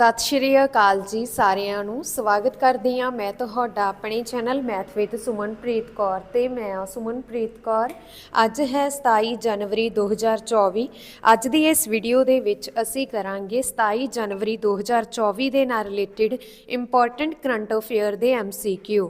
ਸਤਿ ਸ਼੍ਰੀ ਅਕਾਲ ਜੀ ਸਾਰਿਆਂ ਨੂੰ। ਸਵਾਗਤ ਕਰਦੀ ਹਾਂ ਮੈਂ ਤੁਹਾਡਾ ਆਪਣੇ channel math with Sumanpreet Kaur ਤੇ ਮੈਂ ਹਾਂ ਸੁਮਨਪ੍ਰੀਤ ਕੌਰ। ਅੱਜ ਹੈ 27 ਜਨਵਰੀ 2024 ਅੱਜ ਦੀ ਇਸ ਵੀਡੀਓ ਦੇ ਵਿੱਚ ਅਸੀਂ ਕਰਾਂਗੇ 27 ਜਨਵਰੀ 2024 ਦੇ ਨਾਲ ਰਿਲੇਟਡ ਇੰਪੋਰਟੈਂਟ ਕਰੰਟ ਅਫੇਅਰ ਦੇ MCQ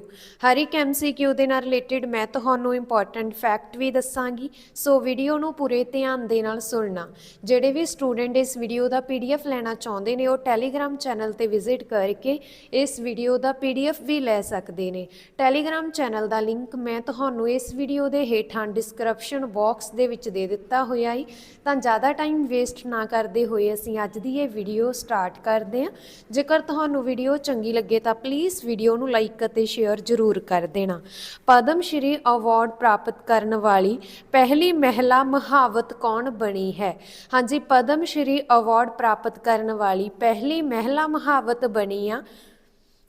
ਹਰ ਇੱਕ MCQ ਦੇ ਨਾਲ ਰਿਲੇਟਡ ਮੈਂ ਤੁਹਾਨੂੰ ਇੰਪੋਰਟੈਂਟ ਫੈਕਟ ਵੀ ਦੱਸਾਂਗੀ। ਸੋ ਵੀਡੀਓ ਨੂੰ ਪੂਰੇ ਧਿਆਨ ਦੇ ਨਾਲ ਸੁਣਨਾ। ਜਿਹੜੇ ਵੀ ਸਟੂਡੈਂਟ ਇਸ ਵੀਡੀਓ ਦਾ PDF ਲੈਣਾ ਚਾਹੁੰਦੇ ਨੇ, ਉਹ ਟੈਲੀਗ੍ਰਾਮ ਚੈਨਲ ਤੇ ਵਿਜ਼ਿਟ ਕਰਕੇ ਇਸ ਵੀਡੀਓ ਦਾ PDF ਵੀ ਲੈ ਸਕਦੇ ਨੇ। ਟੈਲੀਗ੍ਰਾਮ ਚੈਨਲ ਦਾ ਲਿੰਕ ਮੈਂ ਤੁਹਾਨੂੰ ਇਸ ਵੀਡੀਓ ਦੇ ਹੇਠਾਂ ਡਿਸਕ੍ਰਿਪਸ਼ਨ ਬਾਕਸ ਦੇ ਵਿੱਚ ਦੇ ਦਿੱਤਾ ਹੋਇਆ ਹੈ ਤਾਂ ਜ਼ਿਆਦਾ ਟਾਈਮ ਵੇਸਟ ਨਾ ਕਰਦੇ ਹੋਏ ਅਸੀਂ ਅੱਜ ਦੀ ਇਹ ਵੀਡੀਓ ਸਟਾਰਟ ਕਰਦੇ ਹਾਂ ਜੇਕਰ ਤੁਹਾਨੂੰ ਵੀਡੀਓ ਚੰਗੀ ਲੱਗੇ ਤਾਂ ਪਲੀਜ਼ ਵੀਡੀਓ ਨੂੰ ਲਾਈਕ ਅਤੇ ਸ਼ੇਅਰ ਜ਼ਰੂਰ ਕਰ ਦੇਣਾ। ਪਦਮ ਸ਼੍ਰੀ ਅਵਾਰਡ ਪ੍ਰਾਪਤ ਕਰਨ ਵਾਲੀ ਪਹਿਲੀ ਮਹਿਲਾ ਮਹਾਵਤ ਕੌਣ ਬਣੀ ਹੈ? ਹਾਂਜੀ, ਪਦਮ ਸ਼੍ਰੀ ਅਵਾਰਡ ਪ੍ਰਾਪਤ ਕਰਨ ਵਾਲੀ ਪਹਿਲੀ ਮਹਿਲਾ ਮਹਾਵਤ ਬਣੀ ਆ।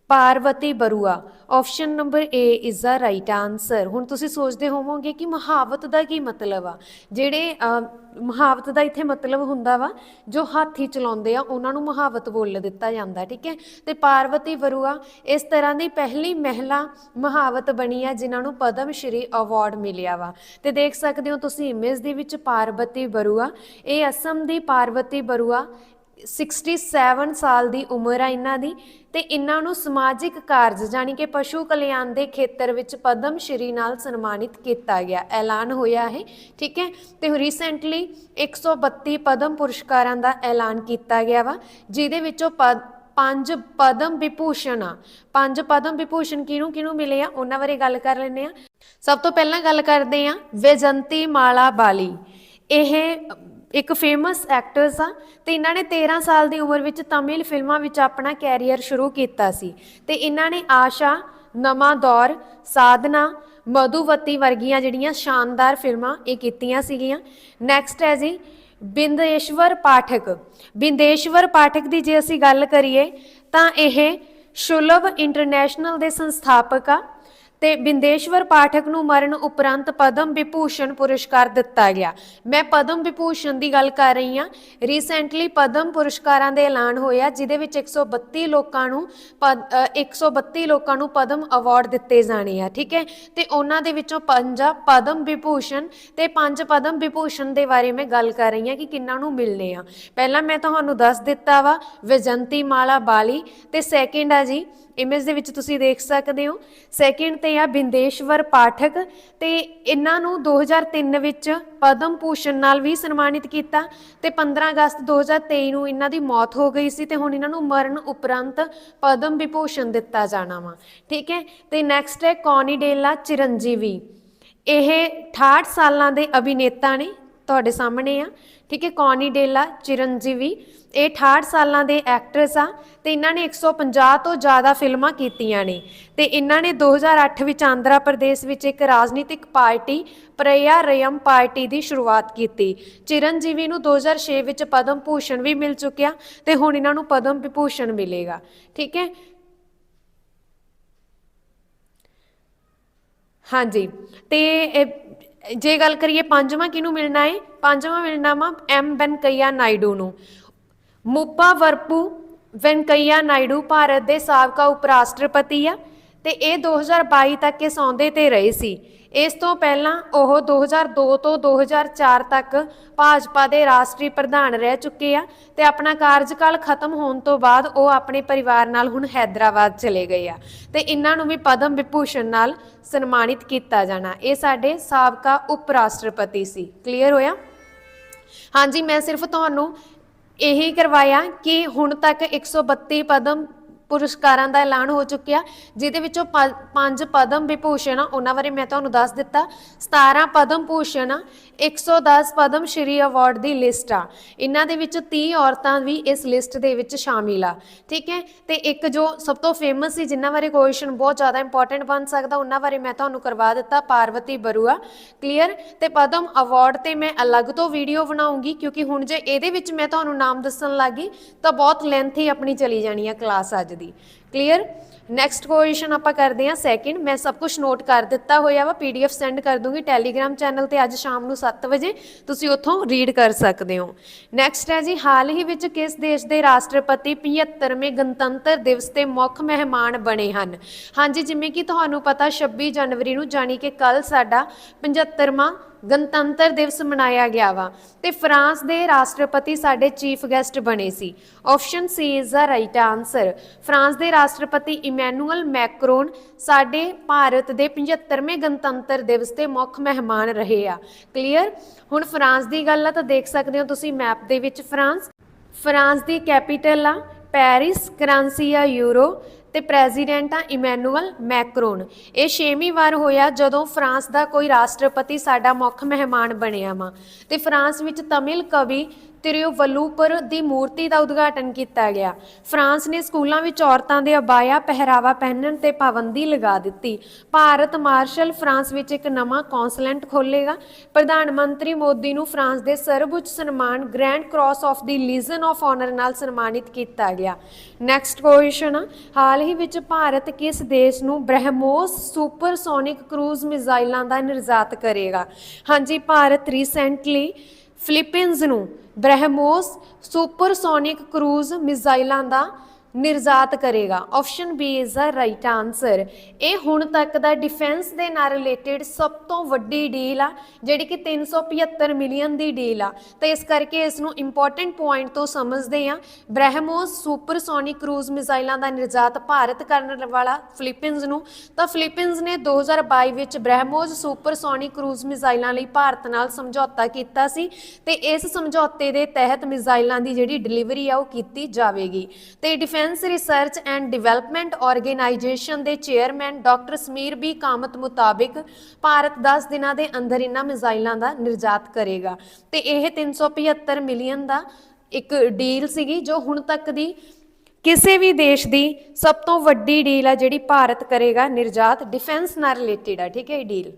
Parbati Barua option number A is the right answer ਹੁਣ ਤੁਸੀਂ ਸੋਚਦੇ ਹੋਵੋਗੇ ਕਿ ਮਹਾਵਤ ਦਾ ਕੀ ਮਤਲਬ ਆ? ਜਿਹੜੇ ਮਹਾਵਤ ਦਾ ਇੱਥੇ ਮਤਲਬ ਹੁੰਦਾ ਵਾ, ਜੋ ਹਾਥੀ ਚਲਾਉਂਦੇ ਆ, ਉਹਨਾਂ ਨੂੰ ਮਹਾਵਤ ਬੋਲ ਦਿੱਤਾ ਜਾਂਦਾ, ਠੀਕ ਹੈ? ਤੇ ਪਾਰਵਤੀ ਬਰੂਆ, ਇਸ ਤਰ੍ਹਾਂ ਦੀ ਪਹਿਲੀ ਮਹਿਲਾ ਮਹਾਵਤ ਬਣੀ ਆ, ਜਿਨ੍ਹਾਂ ਨੂੰ ਪਦਮ ਸ਼੍ਰੀ ਅਵਾਰਡ ਮਿਲਿਆ ਵਾ। ਤੇ ਦੇਖ ਸਕਦੇ ਹੋ ਤੁਸੀਂ ਇਮੇਜ ਦੇ ਵਿੱਚ ਪਾਰਵਤੀ ਬਰੂਆ। ਇਹ ਅਸਮ ਦੀ ਪਾਰਵਤੀ ਬਰੂਆ 67 ਸਾਲ ਦੀ ਉਮਰ ਆ ਇਹਨਾਂ ਦੀ ਤੇ ਇਹਨਾਂ ਨੂੰ ਸਮਾਜਿਕ ਕਾਰਜ ਜਾਨੀ ਕਿ ਪਸ਼ੂ ਕਲਿਆਣ ਦੇ ਖੇਤਰ ਵਿੱਚ ਪਦਮ ਸ਼੍ਰੀ ਨਾਲ ਸਨਮਾਨਿਤ ਕੀਤਾ ਗਿਆ, ਐਲਾਨ ਹੋਇਆ ਹੈ ਠੀਕ ਹੈ? ਤੇ ਰੀਸੈਂਟਲੀ 132 ਪਦਮ ਪੁਰਸਕਾਰਾਂ ਦਾ ਐਲਾਨ ਕੀਤਾ ਗਿਆ ਵਾ, ਜਿਹਦੇ ਵਿੱਚੋਂ ਪਦ, ਪੰਜ ਪਦਮ ਵਿਭੂਸ਼ਣ ਆ। ਪੰਜ ਪਦਮ ਵਿਭੂਸ਼ਣ ਕਿਹਨੂੰ ਕਿਹਨੂੰ ਮਿਲੇ ਆ? ਉਹਨਾਂ ਬਾਰੇ ਗੱਲ ਕਰ ਲੈਂਦੇ ਆ ਸਭ ਤੋਂ ਪਹਿਲਾਂ ਗੱਲ ਕਰਦੇ ਆ ਵੈਜੰਤੀ ਮਾਲਾ ਬਾਲੀ ਇਹ ਇੱਕ ਫੇਮਸ ਐਕਟਰਸ ਆ ਤੇ ਇਹਨਾਂ ਨੇ 13 ਸਾਲ ਦੀ ਉਮਰ ਵਿੱਚ ਤਮਿਲ ਫਿਲਮਾਂ ਵਿੱਚ ਆਪਣਾ ਕੈਰੀਅਰ ਸ਼ੁਰੂ ਕੀਤਾ ਸੀ ਤੇ ਇਹਨਾਂ ਨੇ ਆਸ਼ਾ ਨਵਾਂ ਦੌਰ, ਸਾਧਨਾ, ਮਧੂਵਤੀ ਵਰਗੀਆਂ ਜਿਹੜੀਆਂ ਸ਼ਾਨਦਾਰ ਫਿਲਮਾਂ ਇਹ ਕੀਤੀਆਂ ਸੀਗੀਆਂ। ਨੈਕਸਟ ਹੈ ਜੀ, ਬਿੰਦੇਸ਼ਵਰ ਪਾਠਕ। ਬਿੰਦੇਸ਼ਵਰ ਪਾਠਕ ਦੀ ਜੇ ਅਸੀਂ ਗੱਲ ਕਰੀਏ ਤਾਂ ਇਹ ਸ਼ੁਲਭ ਇੰਟਰਨੈਸ਼ਨਲ ਦੇ ਸੰਸਥਾਪਕ ਆ ਤੇ ਬਿੰਦੇਸ਼ਵਰ ਪਾਠਕ ਨੂੰ ਮਰਨ ਉਪਰੰਤ ਪਦਮ ਵਿਭੂਸ਼ਣ ਪੁਰਸਕਾਰ ਦਿੱਤਾ ਗਿਆ। ਮੈਂ ਪਦਮ ਵਿਭੂਸ਼ਣ ਦੀ ਗੱਲ ਕਰ ਰਹੀ ਹਾਂ। ਰੀਸੈਂਟਲੀ ਪਦਮ ਪੁਰਸਕਾਰਾਂ ਦੇ ਐਲਾਨ ਹੋਇਆ ਜਿਹਦੇ ਵਿੱਚ 132 ਲੋਕਾਂ ਨੂੰ ਪਦ- ਅ, 132 ਲੋਕਾਂ ਨੂੰ ਪਦਮ ਅਵਾਰਡ ਦਿੱਤੇ ਜਾਣੇ ਆ ਠੀਕ ਹੈ? ਤੇ ਉਹਨਾਂ ਦੇ ਵਿੱਚੋਂ ਪੰਜ ਪਦਮ ਵਿਭੂਸ਼ਣ ਤੇ ਪੰਜ ਪਦਮ ਵਿਭੂਸ਼ਣ ਦੇ ਬਾਰੇ ਮੈਂ ਗੱਲ ਕਰ ਰਹੀ ਹਾਂ ਕਿ ਕਿੰਨਾਂ ਨੂੰ ਮਿਲਨੇ ਆ। ਪਹਿਲਾਂ ਮੈਂ ਤੁਹਾਨੂੰ ਦੱਸ ਦਿੱਤਾ ਵਾ ਵਿਜੰਤੀ ਮਾਲਾ ਬਾਲੀ ਤੇ ਸੈਕਿੰਡ ਆ ਜੀ। ਇਮੇਜ ਦੇ ਵਿੱਚ ਤੁਸੀਂ ਦੇਖ ਸਕਦੇ ਹੋ। ਸੈਕਿੰਡ ਤੇ ਆ ਬਿੰਦੇਸ਼ਵਰ ਪਾਠਕ। ਤੇ ਇਹਨਾਂ ਨੂੰ 2003 ਵਿੱਚ ਪਦਮ ਭੂਸ਼ਣ ਨਾਲ ਵੀ ਸਨਮਾਨਿਤ ਕੀਤਾ। ਤੇ 15 ਅਗਸਤ 2023 ਨੂੰ ਇਹਨਾਂ ਦੀ ਮੌਤ ਹੋ ਗਈ ਸੀ ਤੇ ਹੁਣ ਇਹਨਾਂ ਨੂੰ ਮਰਨ ਉਪਰੰਤ ਪਦਮ ਵਿਭੂਸ਼ਣ ਦਿੱਤਾ ਜਾਣਾ ਵਾ। ਠੀਕ ਹੈ? ਤੇ ਨੈਕਸਟ ਹੈ ਕੌਨੀਡੇਲਾ ਚਿਰੰਜੀਵੀ। ਇਹ 68 ਸਾਲਾਂ ਦੇ ਅਭਿਨੇਤਾ ਨੇ ਤੁਹਾਡੇ ਸਾਹਮਣੇ ਆ। ਠੀਕ ਹੈ ਕੌਨੀਡੇਲਾ ਚਿਰੰਜੀਵੀ ਇਹ 68 ਸਾਲਾਂ ਦੇ ਐਕਟਰਸ ਆ ਤੇ ਇਹਨਾਂ ਨੇ 150 ਤੋਂ ਜ਼ਿਆਦਾ ਫਿਲਮਾਂ ਕੀਤੀਆਂ ਨੇ। ਤੇ ਇਹਨਾਂ ਨੇ 2008 ਵਿੱਚ ਆਂਧਰਾ ਪ੍ਰਦੇਸ਼ ਵਿੱਚ ਇੱਕ ਰਾਜਨੀਤਿਕ ਪਾਰਟੀ ਪ੍ਰਯਾ ਰਯਮ ਪਾਰਟੀ ਦੀ ਸ਼ੁਰੂਆਤ ਕੀਤੀ। ਚਿਰੰਜੀਵੀ ਨੂੰ 2006 ਵਿੱਚ ਪਦਮ ਭੂਸ਼ਣ ਵੀ ਮਿਲ ਚੁੱਕਿਆ ਤੇ ਹੁਣ ਇਹਨਾਂ ਨੂੰ ਪਦਮ ਵਿਭੂਸ਼ਣ ਮਿਲੇਗਾ। ਠੀਕ ਹੈ। ਹਾਂਜੀ। ਤੇ ਜੇ ਗੱਲ ਕਰੀਏ ਪੰਜਵਾਂ ਕਿਹਨੂੰ ਮਿਲਣਾ ਹੈ ਪੰਜਵਾਂ ਮਿਲਣਾ ਵਾ ਐਮ ਵੈਂਕਈਆ ਨਾਇਡੂ ਨੂੰ। ਮੁੱਪਾ ਵਰਪੂ ਵੈਂਕਈਆ ਨਾਇਡੂ ਭਾਰਤ ਦੇ ਸਾਬਕਾ ਉਪ ਰਾਸ਼ਟਰਪਤੀ ਆ ਤੇ ਇਹ 2022 ਤੱਕ ਇਹ ਸੌਂਦੇ ਤੇ ਰਹੇ ਸੀ। ਇਸ ਤੋਂ ਪਹਿਲਾਂ ਉਹ 2002 ਤੋਂ 2004 ਤੱਕ ਭਾਜਪਾ ਦੇ ਰਾਸ਼ਟਰੀ ਪ੍ਰਧਾਨ ਰਹਿ ਚੁੱਕੇ ਆ ਤੇ ਆਪਣਾ ਕਾਰਜਕਾਲ ਖਤਮ ਹੋਣ ਤੋਂ ਬਾਅਦ ਉਹ ਆਪਣੇ ਪਰਿਵਾਰ ਨਾਲ ਹੁਣ ਹੈਦਰਾਬਾਦ ਚਲੇ ਗਏ ਆ। ਤੇ ਇਹਨਾਂ ਨੂੰ ਵੀ ਪਦਮ ਵਿਭੂਸ਼ਣ ਨਾਲ ਸਨਮਾਨਿਤ ਕੀਤਾ ਜਾਣਾ। ਇਹ ਸਾਡੇ ਸਾਬਕਾ ਉਪ ਰਾਸ਼ਟਰਪਤੀ ਸੀ। ਕਲੀਅਰ ਹੋਇਆ? ਹਾਂਜੀ, ਮੈਂ ਸਿਰਫ ਤੁਹਾਨੂੰ ਇਹੀ ਕਰਵਾਇਆ ਕਿ ਹੁਣ ਤੱਕ 132 ਪਦਮ ਪੁਰਸਕਾਰਾਂ ਦਾ ਐਲਾਨ ਹੋ ਚੁੱਕਿਆ, ਜਿਹਦੇ ਵਿੱਚੋਂ ਪੰਜ ਪਦਮ ਵਿਭੂਸ਼ਣ ਆ, ਉਹਨਾਂ ਬਾਰੇ ਮੈਂ ਤੁਹਾਨੂੰ ਦੱਸ ਦਿੱਤਾ। 17 ਪਦਮ ਭੂਸ਼ਣ ਆ 110 ਪਦਮ ਸ਼੍ਰੀ ਅਵਾਰਡ ਦੀ ਲਿਸਟ ਆ। ਇਹਨਾਂ ਦੇ ਵਿੱਚ 30 ਔਰਤਾਂ ਵੀ ਇਸ ਲਿਸਟ ਦੇ ਵਿੱਚ ਸ਼ਾਮਿਲ ਆ। ਠੀਕ ਹੈ? ਤੇ ਇੱਕ ਜੋ ਸਭ ਤੋਂ ਫੇਮਸ ਸੀ, ਜਿਨ੍ਹਾਂ ਬਾਰੇ ਕੁਐਸਚਨ ਬਹੁਤ ਜ਼ਿਆਦਾ ਇੰਪੋਰਟੈਂਟ ਬਣ ਸਕਦਾ, ਉਹਨਾਂ ਬਾਰੇ ਮੈਂ ਤੁਹਾਨੂੰ ਕਰਵਾ ਦਿੱਤਾ, ਪਾਰਵਤੀ ਬਰੂਆ। ਕਲੀਅਰ ਤੇ ਪਦਮ ਅਵਾਰਡ ਤੇ ਮੈਂ ਅਲੱਗ ਤੋਂ ਵੀਡੀਓ ਬਣਾਉਂਗੀ, ਕਿਉਂਕਿ ਹੁਣ ਜੇ ਇਹਦੇ ਵਿੱਚ ਮੈਂ ਤੁਹਾਨੂੰ ਨਾਮ ਦੱਸਣ ਲੱਗੀ ਤਾਂ ਬਹੁਤ ਲੈਂਥੀ ਆਪਣੀ ਚਲੀ ਜਾਣੀ ਆ ਕਲਾਸ ਅੱਜ ਦੀ। ਕਲੀਅਰ ਨੈਕਸਟ ਕੁਐਸਚਨ ਆਪਾਂ ਕਰਦੇ ਹਾਂ ਸੈਕਿੰਡ ਮੈਂ ਸਭ ਕੁਝ ਨੋਟ ਕਰ ਦਿੱਤਾ ਹੋਇਆ ਵਾ ਪੀਡੀਐਫ ਸੈਂਡ ਕਰ ਦੂੰਗੀ ਟੈਲੀਗ੍ਰam ਚੈਨਲ ਤੇ ਅੱਜ ਸ਼ਾਮ ਨੂੰ 7 ਵਜੇ। ਤੁਸੀਂ ਉੱਥੋਂ ਰੀਡ ਕਰ ਸਕਦੇ ਹੋ। ਨੈਕਸਟ ਹੈ ਜੀ, ਹਾਲ ਹੀ ਵਿੱਚ ਕਿਸ ਦੇਸ਼ ਦੇ ਰਾਸ਼ਟਰਪਤੀ 75ਵੇਂ ਗਣਤੰਤਰ ਦਿਵਸ ਤੇ ਮੁੱਖ ਮਹਿਮਾਨ ਬਣੇ ਹਨ? ਹਾਂਜੀ, ਜਿਵੇਂ ਕਿ ਤੁਹਾਨੂੰ ਪਤਾ 26 ਜਨਵਰੀ ਨੂੰ ਜਾਣੀ ਕਿ ਕੱਲ ਸਾਡਾ 75ਵਾਂ ਗਣਤੰਤਰ ਦਿਵਸ ਮਨਾਇਆ ਗਿਆ ਵਾ। ਤੇ ਫਰਾਂਸ ਦੇ ਰਾਸ਼ਟਰਪਤੀ ਸਾਡੇ ਚੀਫ ਗੈਸਟ ਬਣੇ ਸੀ। Option C is the right answer France ਦੇ ਰਾਸ਼ਟਰਪਤੀ ਇਮੈਨੂਅਲ ਮੈਕਰੋਨ ਸਾਡੇ ਭਾਰਤ ਦੇ 75ਵੇਂ ਗਣਤੰਤਰ ਦਿਵਸ ਤੇ ਮੁੱਖ ਮਹਿਮਾਨ ਰਹੇ ਆ। ਕਲੀਅਰ ਹੁਣ ਫਰਾਂਸ ਦੀ ਗੱਲ ਆ ਤਾਂ ਦੇਖ ਸਕਦੇ ਹੋ ਤੁਸੀਂ ਮੈਪ ਦੇ ਵਿੱਚ ਫਰਾਂਸ। ਫਰਾਂਸ ਦੀ ਕੈਪੀਟਲ ਆ ਪੈਰਿਸ ਕਰੰਸੀ ਆ ਯੂਰੋ ਤੇ ਪ੍ਰੈਜ਼ੀਡੈਂਟ ਆ ਇਮੈਨੂਅਲ ਮੈਕਰੋਨ। ਇਹ ਛੇਵੀਂ ਵਾਰ ਹੋਇਆ ਜਦੋਂ ਫਰਾਂਸ ਦਾ ਕੋਈ ਰਾਸ਼ਟਰਪਤੀ ਸਾਡਾ ਮੁੱਖ ਮਹਿਮਾਨ ਬਣਿਆ ਵਾ। ਤੇ ਫਰਾਂਸ ਵਿੱਚ ਤਮਿਲ ਕਵੀ ਤਿਰੂਵਲੂਪਰ ਦੀ ਮੂਰਤੀ ਦਾ ਉਦਘਾਟਨ ਕੀਤਾ ਗਿਆ। ਫਰਾਂਸ ਨੇ ਸਕੂਲਾਂ ਵਿੱਚ ਔਰਤਾਂ ਦੇ ਅਬਾਇਆ ਪਹਿਰਾਵਾ ਪਹਿਨਣ ਤੇ ਪਾਬੰਦੀ ਲਗਾ ਦਿੱਤੀ। ਭਾਰਤ ਮਾਰਸ਼ਲ ਫਰਾਂਸ ਵਿੱਚ ਇੱਕ ਨਵਾਂ ਕੌਂਸਲੈਂਟ ਖੋਲੇਗਾ ਪ੍ਰਧਾਨ ਮੰਤਰੀ ਮੋਦੀ ਨੂੰ ਫਰਾਂਸ ਦੇ ਸਰਵਉੱਚ ਸਨਮਾਨ grand cross of the legion of honour ਨਾਲ ਸਨਮਾਨਿਤ ਕੀਤਾ ਗਿਆ। ਨੈਕਸਟ ਕੁਐਸਚਨ, ਹਾਲ ਹੀ ਵਿੱਚ ਭਾਰਤ ਕਿਸ ਦੇਸ਼ ਨੂੰ ਬ੍ਰਹਮੋਸ ਸੁਪਰਸੋਨਿਕ ਕਰੂਜ਼ ਮਿਜ਼ਾਈਲਾਂ ਦਾ ਨਿਰਜਾਤ ਕਰੇਗਾ? ਹਾਂਜੀ, ਭਾਰਤ ਰੀਸੈਂਟਲੀ ਫਿਲੀਪੀਨਜ਼ ਨੂੰ ਬ੍ਰਹਮੋਸ ਸੁਪਰਸੋਨਿਕ ਕਰੂਜ਼ ਮਿਜ਼ਾਈਲਾਂ ਦਾ ਨਿਰਜਾਤ ਕਰੇਗਾ। Option B is the right answer ਇਹ ਹੁਣ ਤੱਕ ਦਾ ਡਿਫੈਂਸ ਦੇ ਨਾਲ ਰਿਲੇਟਡ ਸਭ ਤੋਂ ਵੱਡੀ ਡੀਲ ਆ, ਜਿਹੜੀ ਕਿ 375 ਮਿਲੀਅਨ ਦੀ ਡੀਲ ਆ। ਤੇ ਇਸ ਕਰਕੇ ਇਸ ਨੂੰ ਇੰਪੋਰਟੈਂਟ ਪੁਆਇੰਟ ਤੋਂ ਸਮਝਦੇ ਆ ਬ੍ਰਹਮੋਸ ਸੁਪਰਸੋਨਿਕ ਕਰੂਜ਼ ਮਿਜ਼ਾਈਲਾਂ ਦਾ ਨਿਰਜਾਤ ਭਾਰਤ ਕਰਨ ਵਾਲਾ ਫਿਲੀਪੀਨਜ਼ ਨੂੰ। ਤਾਂ ਫਿਲੀਪੀਨਜ਼ ਨੇ 2022 ਵਿੱਚ ਬ੍ਰਹਮੋਸ ਸੁਪਰਸੋਨਿਕ ਕਰੂਜ਼ ਮਿਜ਼ਾਈਲਾਂ ਲਈ ਭਾਰਤ ਨਾਲ ਸਮਝੌਤਾ ਕੀਤਾ ਸੀ। ਤੇ ਇਸ ਸਮਝੌਤੇ ਦੇ ਤਹਿਤ ਮਿਜ਼ਾਈਲਾਂ ਦੀ ਜਿਹੜੀ ਡਿਲੀਵਰੀ ਆ, ਉਹ ਕੀਤੀ ਜਾਵੇਗੀ। ਤੇ defence research and development organisation ਦੇ chairman doctor Samir B Kamat ਮੁਤਾਬਿਕ ਭਾਰਤ 10 ਦਿਨਾਂ ਦੇ ਅੰਦਰ ਇਹਨਾਂ ਮਿਜ਼ਾਈਲਾਂ ਦਾ ਨਿਰਜਾਤ ਕਰੇਗਾ। ਤੇ ਇਹ 375 ਮਿਲੀਅਨ ਦਾ ਇੱਕ ਡੀਲ ਸੀਗੀ, ਜੋ ਹੁਣ ਤੱਕ ਦੀ ਕਿਸੇ ਵੀ ਦੇਸ਼ ਦੀ ਸਭ ਤੋਂ ਵੱਡੀ ਡੀਲ ਆ ਜਿਹੜੀ ਭਾਰਤ ਕਰੇਗਾ, ਨਿਰਜਾਤ ਡਿਫੈਂਸ ਨਾਲ ਰਿਲੇਟਡ ਆ, ਠੀਕ ਹੈ ਇਹ ਡੀਲ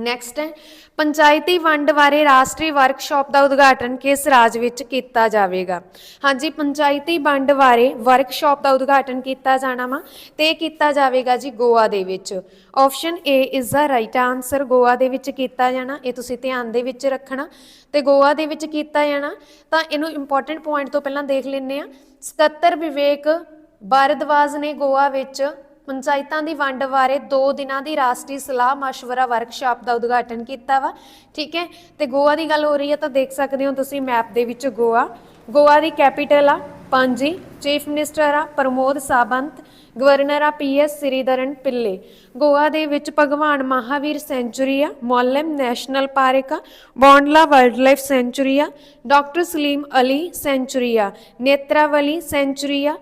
ਨੈਕਸਟ ਹੈ ਪੰਚਾਇਤੀ ਵੰਡ ਬਾਰੇ ਰਾਸ਼ਟਰੀ ਵਰਕਸ਼ਾਪ ਦਾ ਉਦਘਾਟਨ ਕਿਸ ਰਾਜ ਵਿੱਚ ਕੀਤਾ ਜਾਵੇਗਾ? ਹਾਂਜੀ, ਪੰਚਾਇਤੀ ਵੰਡ ਬਾਰੇ ਵਰਕਸ਼ਾਪ ਦਾ ਉਦਘਾਟਨ ਕੀਤਾ ਜਾਣਾ ਵਾ ਤੇ ਇਹ ਕੀਤਾ ਜਾਵੇਗਾ ਜੀ ਗੋਆ ਦੇ ਵਿੱਚ। Option A is the right answer Goa ਦੇ ਵਿੱਚ ਕੀਤਾ ਜਾਣਾ, ਇਹ ਤੁਸੀਂ ਧਿਆਨ ਦੇ ਵਿੱਚ ਰੱਖਣਾ। ਤੇ ਗੋਆ ਦੇ ਵਿੱਚ ਕੀਤਾ ਜਾਣਾ, ਤਾਂ ਇਹਨੂੰ ਇੰਪੋਰਟੈਂਟ ਪੁਆਇੰਟ ਤੋਂ ਪਹਿਲਾਂ ਦੇਖ ਲੈਂਦੇ ਆ 77 ਵਿਵੇਕ ਭਾਰਦਵਾਜ ਨੇ ਗੋਆ ਵਿੱਚ ਪੰਚਾਇਤਾਂ ਦੀ ਵੰਡ ਬਾਰੇ 2 ਦਿਨਾਂ ਦੀ ਰਾਸ਼ਟਰੀ ਸਲਾਹ مشਵਰਾ ਵਰਕਸ਼ਾਪ ਦਾ ਉਦਘਾਟਨ ਕੀਤਾ ਵਾ, ਠੀਕ ਹੈ? ਤੇ ਗੋਆ ਦੀ ਗੱਲ ਹੋ ਰਹੀ ਹੈ ਤਾਂ ਦੇਖ ਸਕਦੇ ਹੋ ਤੁਸੀਂ ਮੈਪ ਦੇ ਵਿੱਚ ਗੋਆ। ਗੋਆ ਦੀ ਕੈਪੀਟਲ ਆ, ਪਾਂਜੀ, ਚੀਫ ਮਿਨਿਸਟਰ ਆ ਪ੍ਰਮੋਦ ਸਾਬੰਤ, ਗਵਰਨਰ ਆ ਪੀ ਪੀਐਸ ਸ੍ਰੀਧਰਨ ਪਿੱਲੇ। ਗੋਆ ਦੇ ਵਿੱਚ ਭਗਵਾਨ ਮਹਾਵੀਰ ਸੈਂਚੁਰੀ ਆ, ਮੋਲਮ ਨੈਸ਼ਨਲ ਪਾਰਕ ਆ, ਬੌਂਡਲਾ ਵਾਈਲਡਲਾਈਫ ਸੈਂਚੁਰੀ ਆ, ਡਾਕਟਰ ਸਲੀਮ ਅਲੀ ਸੈਂਚੁਰੀ ਆ, ਨੇਤਰਾਵਲੀ ਸੈਂਚੁਰੀ ਆ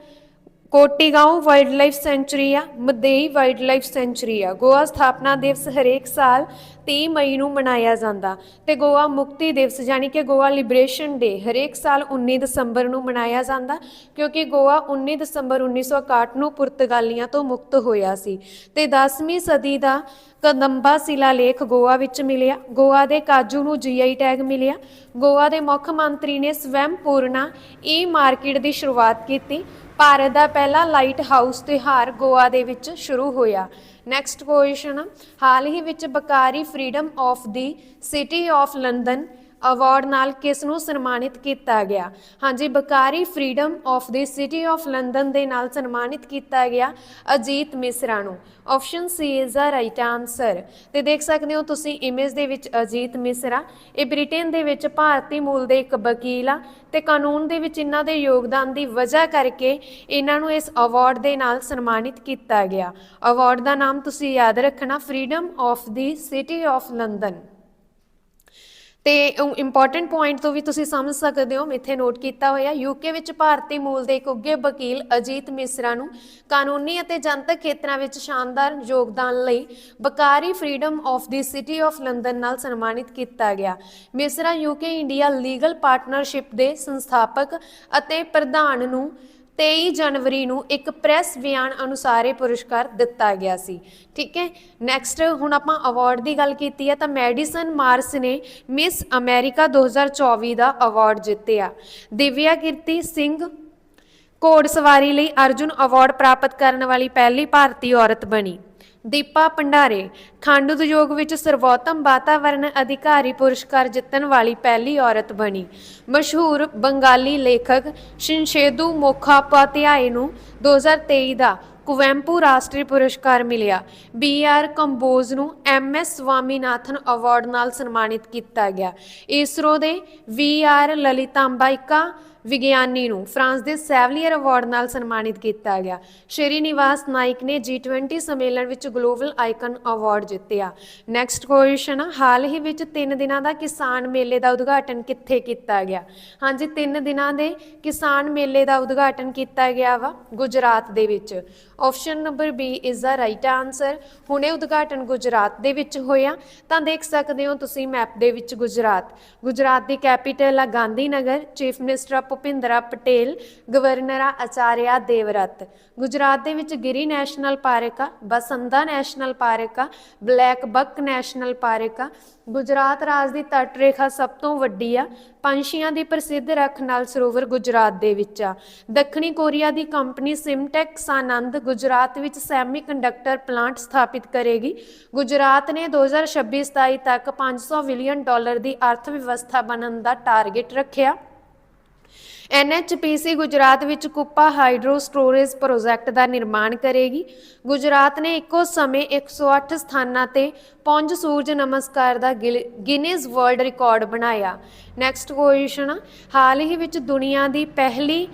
ਕੋਟੀਗਾਉਂ ਵਾਈਲਡਲਾਈਫ ਸੈਂਚੁਰੀ ਆ, ਮਦੇਈ ਵਾਈਲਡਲਾਈਫ ਸੈਂਚੁਰੀ ਆ। ਗੋਆ ਸਥਾਪਨਾ ਦਿਵਸ ਹਰੇਕ ਸਾਲ 30 ਮਈ ਨੂੰ ਮਨਾਇਆ ਜਾਂਦਾ ਤੇ ਗੋਆ ਮੁਕਤੀ ਦਿਵਸ ਯਾਨੀ ਕਿ ਗੋਆ ਲਿਬਰੇਸ਼ਨ ਡੇ ਹਰੇਕ ਸਾਲ 19 ਦਸੰਬਰ ਨੂੰ ਮਨਾਇਆ ਜਾਂਦਾ ਕਿਉਂਕਿ ਗੋਆ 19 ਦਸੰਬਰ 1961 ਨੂੰ ਪੁਰਤਗਾਲੀਆਂ ਤੋਂ ਮੁਕਤ ਹੋਇਆ ਸੀ ਤੇ 10ਵੀਂ ਸਦੀ ਦਾ ਕਦੰਬਾ ਸ਼ਿਲਾ ਲੇਖ ਗੋਆ ਵਿੱਚ ਮਿਲਿਆ। ਗੋਆ ਦੇ ਕਾਜੂ ਨੂੰ ਜੀਆਈ ਟੈਗ ਮਿਲਿਆ। ਗੋਆ ਦੇ ਮੁੱਖ ਮੰਤਰੀ ਨੇ ਸਵੈਮਪੂਰਨਾ ਈ ਮਾਰਕੀਟ ਦੀ ਸ਼ੁਰੂਆਤ ਕੀਤੀ ਭਾਰਤ ਦਾ ਪਹਿਲਾ ਲਾਈਟ ਹਾਊਸ ਤਿਉਹਾਰ ਗੋਆ ਦੇ ਵਿੱਚ ਸ਼ੁਰੂ ਹੋਇਆ। ਨੈਕਸਟ ਕੁਐਸਚਨ ਹਾਲ ਹੀ ਵਿੱਚ ਬਕਾਰੀ freedom of the city of London award ਨਾਲ ਕਿਸ ਨੂੰ ਸਨਮਾਨਿਤ ਕੀਤਾ ਗਿਆ? ਹਾਂਜੀ, ਬਕਾਰੀ freedom of the city of London ਦੇ ਨਾਲ ਸਨਮਾਨਿਤ ਕੀਤਾ ਗਿਆ ਅਜੀਤ ਮਿਸਰਾ ਨੂੰ। Option C is the right answer ਤੇ ਦੇਖ ਸਕਦੇ ਹੋ ਤੁਸੀਂ ਇਮੇਜ ਦੇ ਵਿੱਚ ਅਜੀਤ ਮਿਸਰਾ। ਇਹ ਬ੍ਰਿਟੇਨ ਦੇ ਵਿੱਚ ਭਾਰਤੀ ਮੂਲ ਦੇ ਇੱਕ ਵਕੀਲ ਆ ਤੇ ਕਾਨੂੰਨ ਦੇ ਵਿੱਚ ਇਹਨਾਂ ਦੇ ਯੋਗਦਾਨ ਦੀ ਵਜ੍ਹਾ ਕਰਕੇ ਇਹਨਾਂ ਨੂੰ ਇਸ ਅਵਾਰਡ ਦੇ ਨਾਲ ਸਨਮਾਨਿਤ ਕੀਤਾ ਗਿਆ। ਅਵਾਰਡ ਦਾ ਨਾਮ ਤੁਸੀਂ ਯਾਦ ਰੱਖਣਾ, freedom of the city of London ਤੇ ਇੰਪੋਰਟੈਂਟ ਪੁਆਇੰਟ ਤੋਂ ਵੀ ਤੁਸੀਂ ਸਮਝ ਸਕਦੇ ਹੋ ਇੱਥੇ ਨੋਟ ਕੀਤਾ ਹੋਇਆ ਯੂਕੇ ਵਿੱਚ ਭਾਰਤੀ ਮੂਲ ਦੇ ਇੱਕ ਉੱਘੇ ਵਕੀਲ ਅਜੀਤ ਮਿਸਰਾ ਨੂੰ ਕਾਨੂੰਨੀ ਅਤੇ ਜਨਤਕ ਖੇਤਰਾਂ ਵਿੱਚ ਸ਼ਾਨਦਾਰ ਯੋਗਦਾਨ ਲਈ ਬਕਾਰੀ freedom of the city of London ਨਾਲ ਸਨਮਾਨਿਤ ਕੀਤਾ ਗਿਆ। Misra UK India legal partnership ਦੇ ਸੰਸਥਾਪਕ ਅਤੇ ਪ੍ਰਧਾਨ ਨੂੰ 23 ਜਨਵਰੀ ਨੂੰ ਇੱਕ ਪ੍ਰੈਸ ਬਿਆਨ ਅਨੁਸਾਰ ਇਹ ਪੁਰਸਕਾਰ ਦਿੱਤਾ ਗਿਆ ਸੀ। ਠੀਕ ਹੈ? ਨੈਕਸਟ ਹੁਣ ਆਪਾਂ ਅਵਾਰਡ ਦੀ ਗੱਲ ਕੀਤੀ ਹੈ ਤਾਂ ਮੈਡੀਸਨ ਮਾਰਸ ਨੇ ਮਿਸ ਅਮਰੀਕਾ 2024 ਦਾ ਅਵਾਰਡ ਜਿੱਤਿਆ। ਦਿਵਿਆ ਕੀਰਤੀ ਸਿੰਘ ਘੋੜ ਸਵਾਰੀ ਲਈ ਅਰਜੁਨ ਅਵਾਰਡ ਪ੍ਰਾਪਤ ਕਰਨ ਵਾਲੀ ਪਹਿਲੀ ਭਾਰਤੀ ਔਰਤ ਬਣੀ। ਦੀਪਾ ਭੰਡਾਰੇ, ਖੰਡ ਉਦਯੋਗ ਵਿੱਚ ਸਰਵੋਤਮ ਵਾਤਾਵਰਣ ਅਧਿਕਾਰੀ ਪੁਰਸਕਾਰ ਜਿੱਤਣ ਵਾਲੀ ਪਹਿਲੀ ਔਰਤ ਬਣੀ। ਮਸ਼ਹੂਰ ਬੰਗਾਲੀ ਲੇਖਕ ਸ਼ਿਨਸ਼ੇਦੂ ਮੋਖਾਪਾਧਿਆਏ ਨੂੰ 2023 ਦਾ ਕੁਵੈਂਪੂ ਰਾਸ਼ਟਰੀ ਪੁਰਸਕਾਰ ਮਿਲਿਆ। ਬੀ ਆਰ ਕੰਬੋਜ ਨੂੰ ਐਮ ਐਸ ਸਵਾਮੀਨਾਥਨ ਅਵਾਰਡ ਨਾਲ ਸਨਮਾਨਿਤ ਕੀਤਾ ਗਿਆ। ਇਸਰੋ ਦੇ ਵੀ ਆਰ ਲਲਿਤਾਂਬਾਇਕਾ ਵਿਗਿਆਨੀ ਨੂੰ ਫਰਾਂਸ ਦੇ ਸੈਵਲੀਅਰ ਅਵਾਰਡ ਨਾਲ ਸਨਮਾਨਿਤ ਕੀਤਾ ਗਿਆ। ਸ਼੍ਰੀ ਨਿਵਾਸ ਨਾਇਕ ਨੇ G20 ਸੰਮੇਲਨ ਵਿੱਚ ਗਲੋਬਲ ਆਈਕਨ ਅਵਾਰਡ ਜਿੱਤਿਆ। ਨੈਕਸਟ ਕੁਐਸਚਨ ਹਾਲ ਹੀ ਵਿੱਚ 3 ਦਿਨਾਂ ਦਾ ਕਿਸਾਨ ਮੇਲੇ ਦਾ ਉਦਘਾਟਨ ਕਿੱਥੇ ਕੀਤਾ ਗਿਆ? ਹਾਂਜੀ 3 ਦਿਨਾਂ ਦੇ ਕਿਸਾਨ ਮੇਲੇ ਦਾ ਉਦਘਾਟਨ ਕੀਤਾ ਗਿਆ ਵਾ ਗੁਜਰਾਤ ਦੇ ਵਿੱਚ। Option number B is the right answer ਹੁਣੇ ਉਦਘਾਟਨ ਗੁਜਰਾਤ ਦੇ ਵਿੱਚ ਹੋਇਆ। ਤਾਂ ਦੇਖ ਸਕਦੇ ਹੋ ਤੁਸੀਂ ਮੈਪ ਦੇ ਵਿੱਚ ਗੁਜਰਾਤ। ਗੁਜਰਾਤ ਦੀ ਕੈਪੀਟਲ ਆ ਗਾਂਧੀ ਨਗਰ ਚੀਫ ਮਿਨਿਸਟਰ ਆ ਭੁਪਿੰਦਰਾ ਪਟੇਲ, ਗਵਰਨਰ ਆਚਾਰਿਆ ਦੇਵਰਤ। ਗੁਜਰਾਤ ਦੇ ਵਿੱਚ ਗਿਰੀ ਨੈਸ਼ਨਲ ਪਾਰਕ ਆ ਬਸੰਦਾ ਨੈਸ਼ਨਲ ਪਾਰਕ ਆ, ਬਲੈਕ ਬੱਕ ਨੈਸ਼ਨਲ ਪਾਰਕ ਆ। ਗੁਜਰਾਤ ਰਾਜ ਦੀ ਤਟ ਰੇਖਾ ਸਭ ਤੋਂ ਵੱਡੀ ਆ। ਪੰਛੀਆਂ ਦੀ ਪ੍ਰਸਿੱਧ ਰੱਖ ਨਾਲ ਸਰੋਵਰ ਗੁਜਰਾਤ ਦੇ ਵਿੱਚ ਆ। ਦੱਖਣੀ ਕੋਰੀਆ ਦੀ ਕੰਪਨੀ ਸਿਮਟੈਕ ਸਾਨੰਦ ਗੁਜਰਾਤ ਵਿੱਚ ਸੈਮੀ ਕੰਡਕਟਰ ਪਲਾਂਟ ਸਥਾਪਿਤ ਕਰੇਗੀ। ਗੁਜਰਾਤ ਨੇ 2026-27 ਤੱਕ 500 ਬਿਲੀਅਨ ਡਾਲਰ ਦੀ ਅਰਥ ਵਿਵਸਥਾ ਬਣਨ ਦਾ ਟਾਰਗੇਟ ਰੱਖਿਆ। NHPC ਗੁਜਰਾਤ ਵਿੱਚ ਕੁੱਪਾ ਹਾਈਡਰੋ ਸਟੋਰੇਜ ਪ੍ਰੋਜੈਕਟ ਦਾ ਨਿਰਮਾਣ ਕਰੇਗੀ। ਗੁਜਰਾਤ ਨੇ ਇੱਕੋ ਸਮੇਂ 108 ਸਥਾਨਾਂ ਤੇ ਪੌਂਜ ਸੂਰਜ ਨਮਸਕਾਰ ਦਾ ਗਿਨੀਜ਼ ਵਰਲਡ ਰਿਕਾਰਡ ਬਣਾਇਆ। ਨੈਕਸਟ ਕੁਐਸਚਨ ਹਾਲ ਹੀ ਵਿੱਚ ਦੁਨੀਆ ਦੀ ਪਹਿਲੀ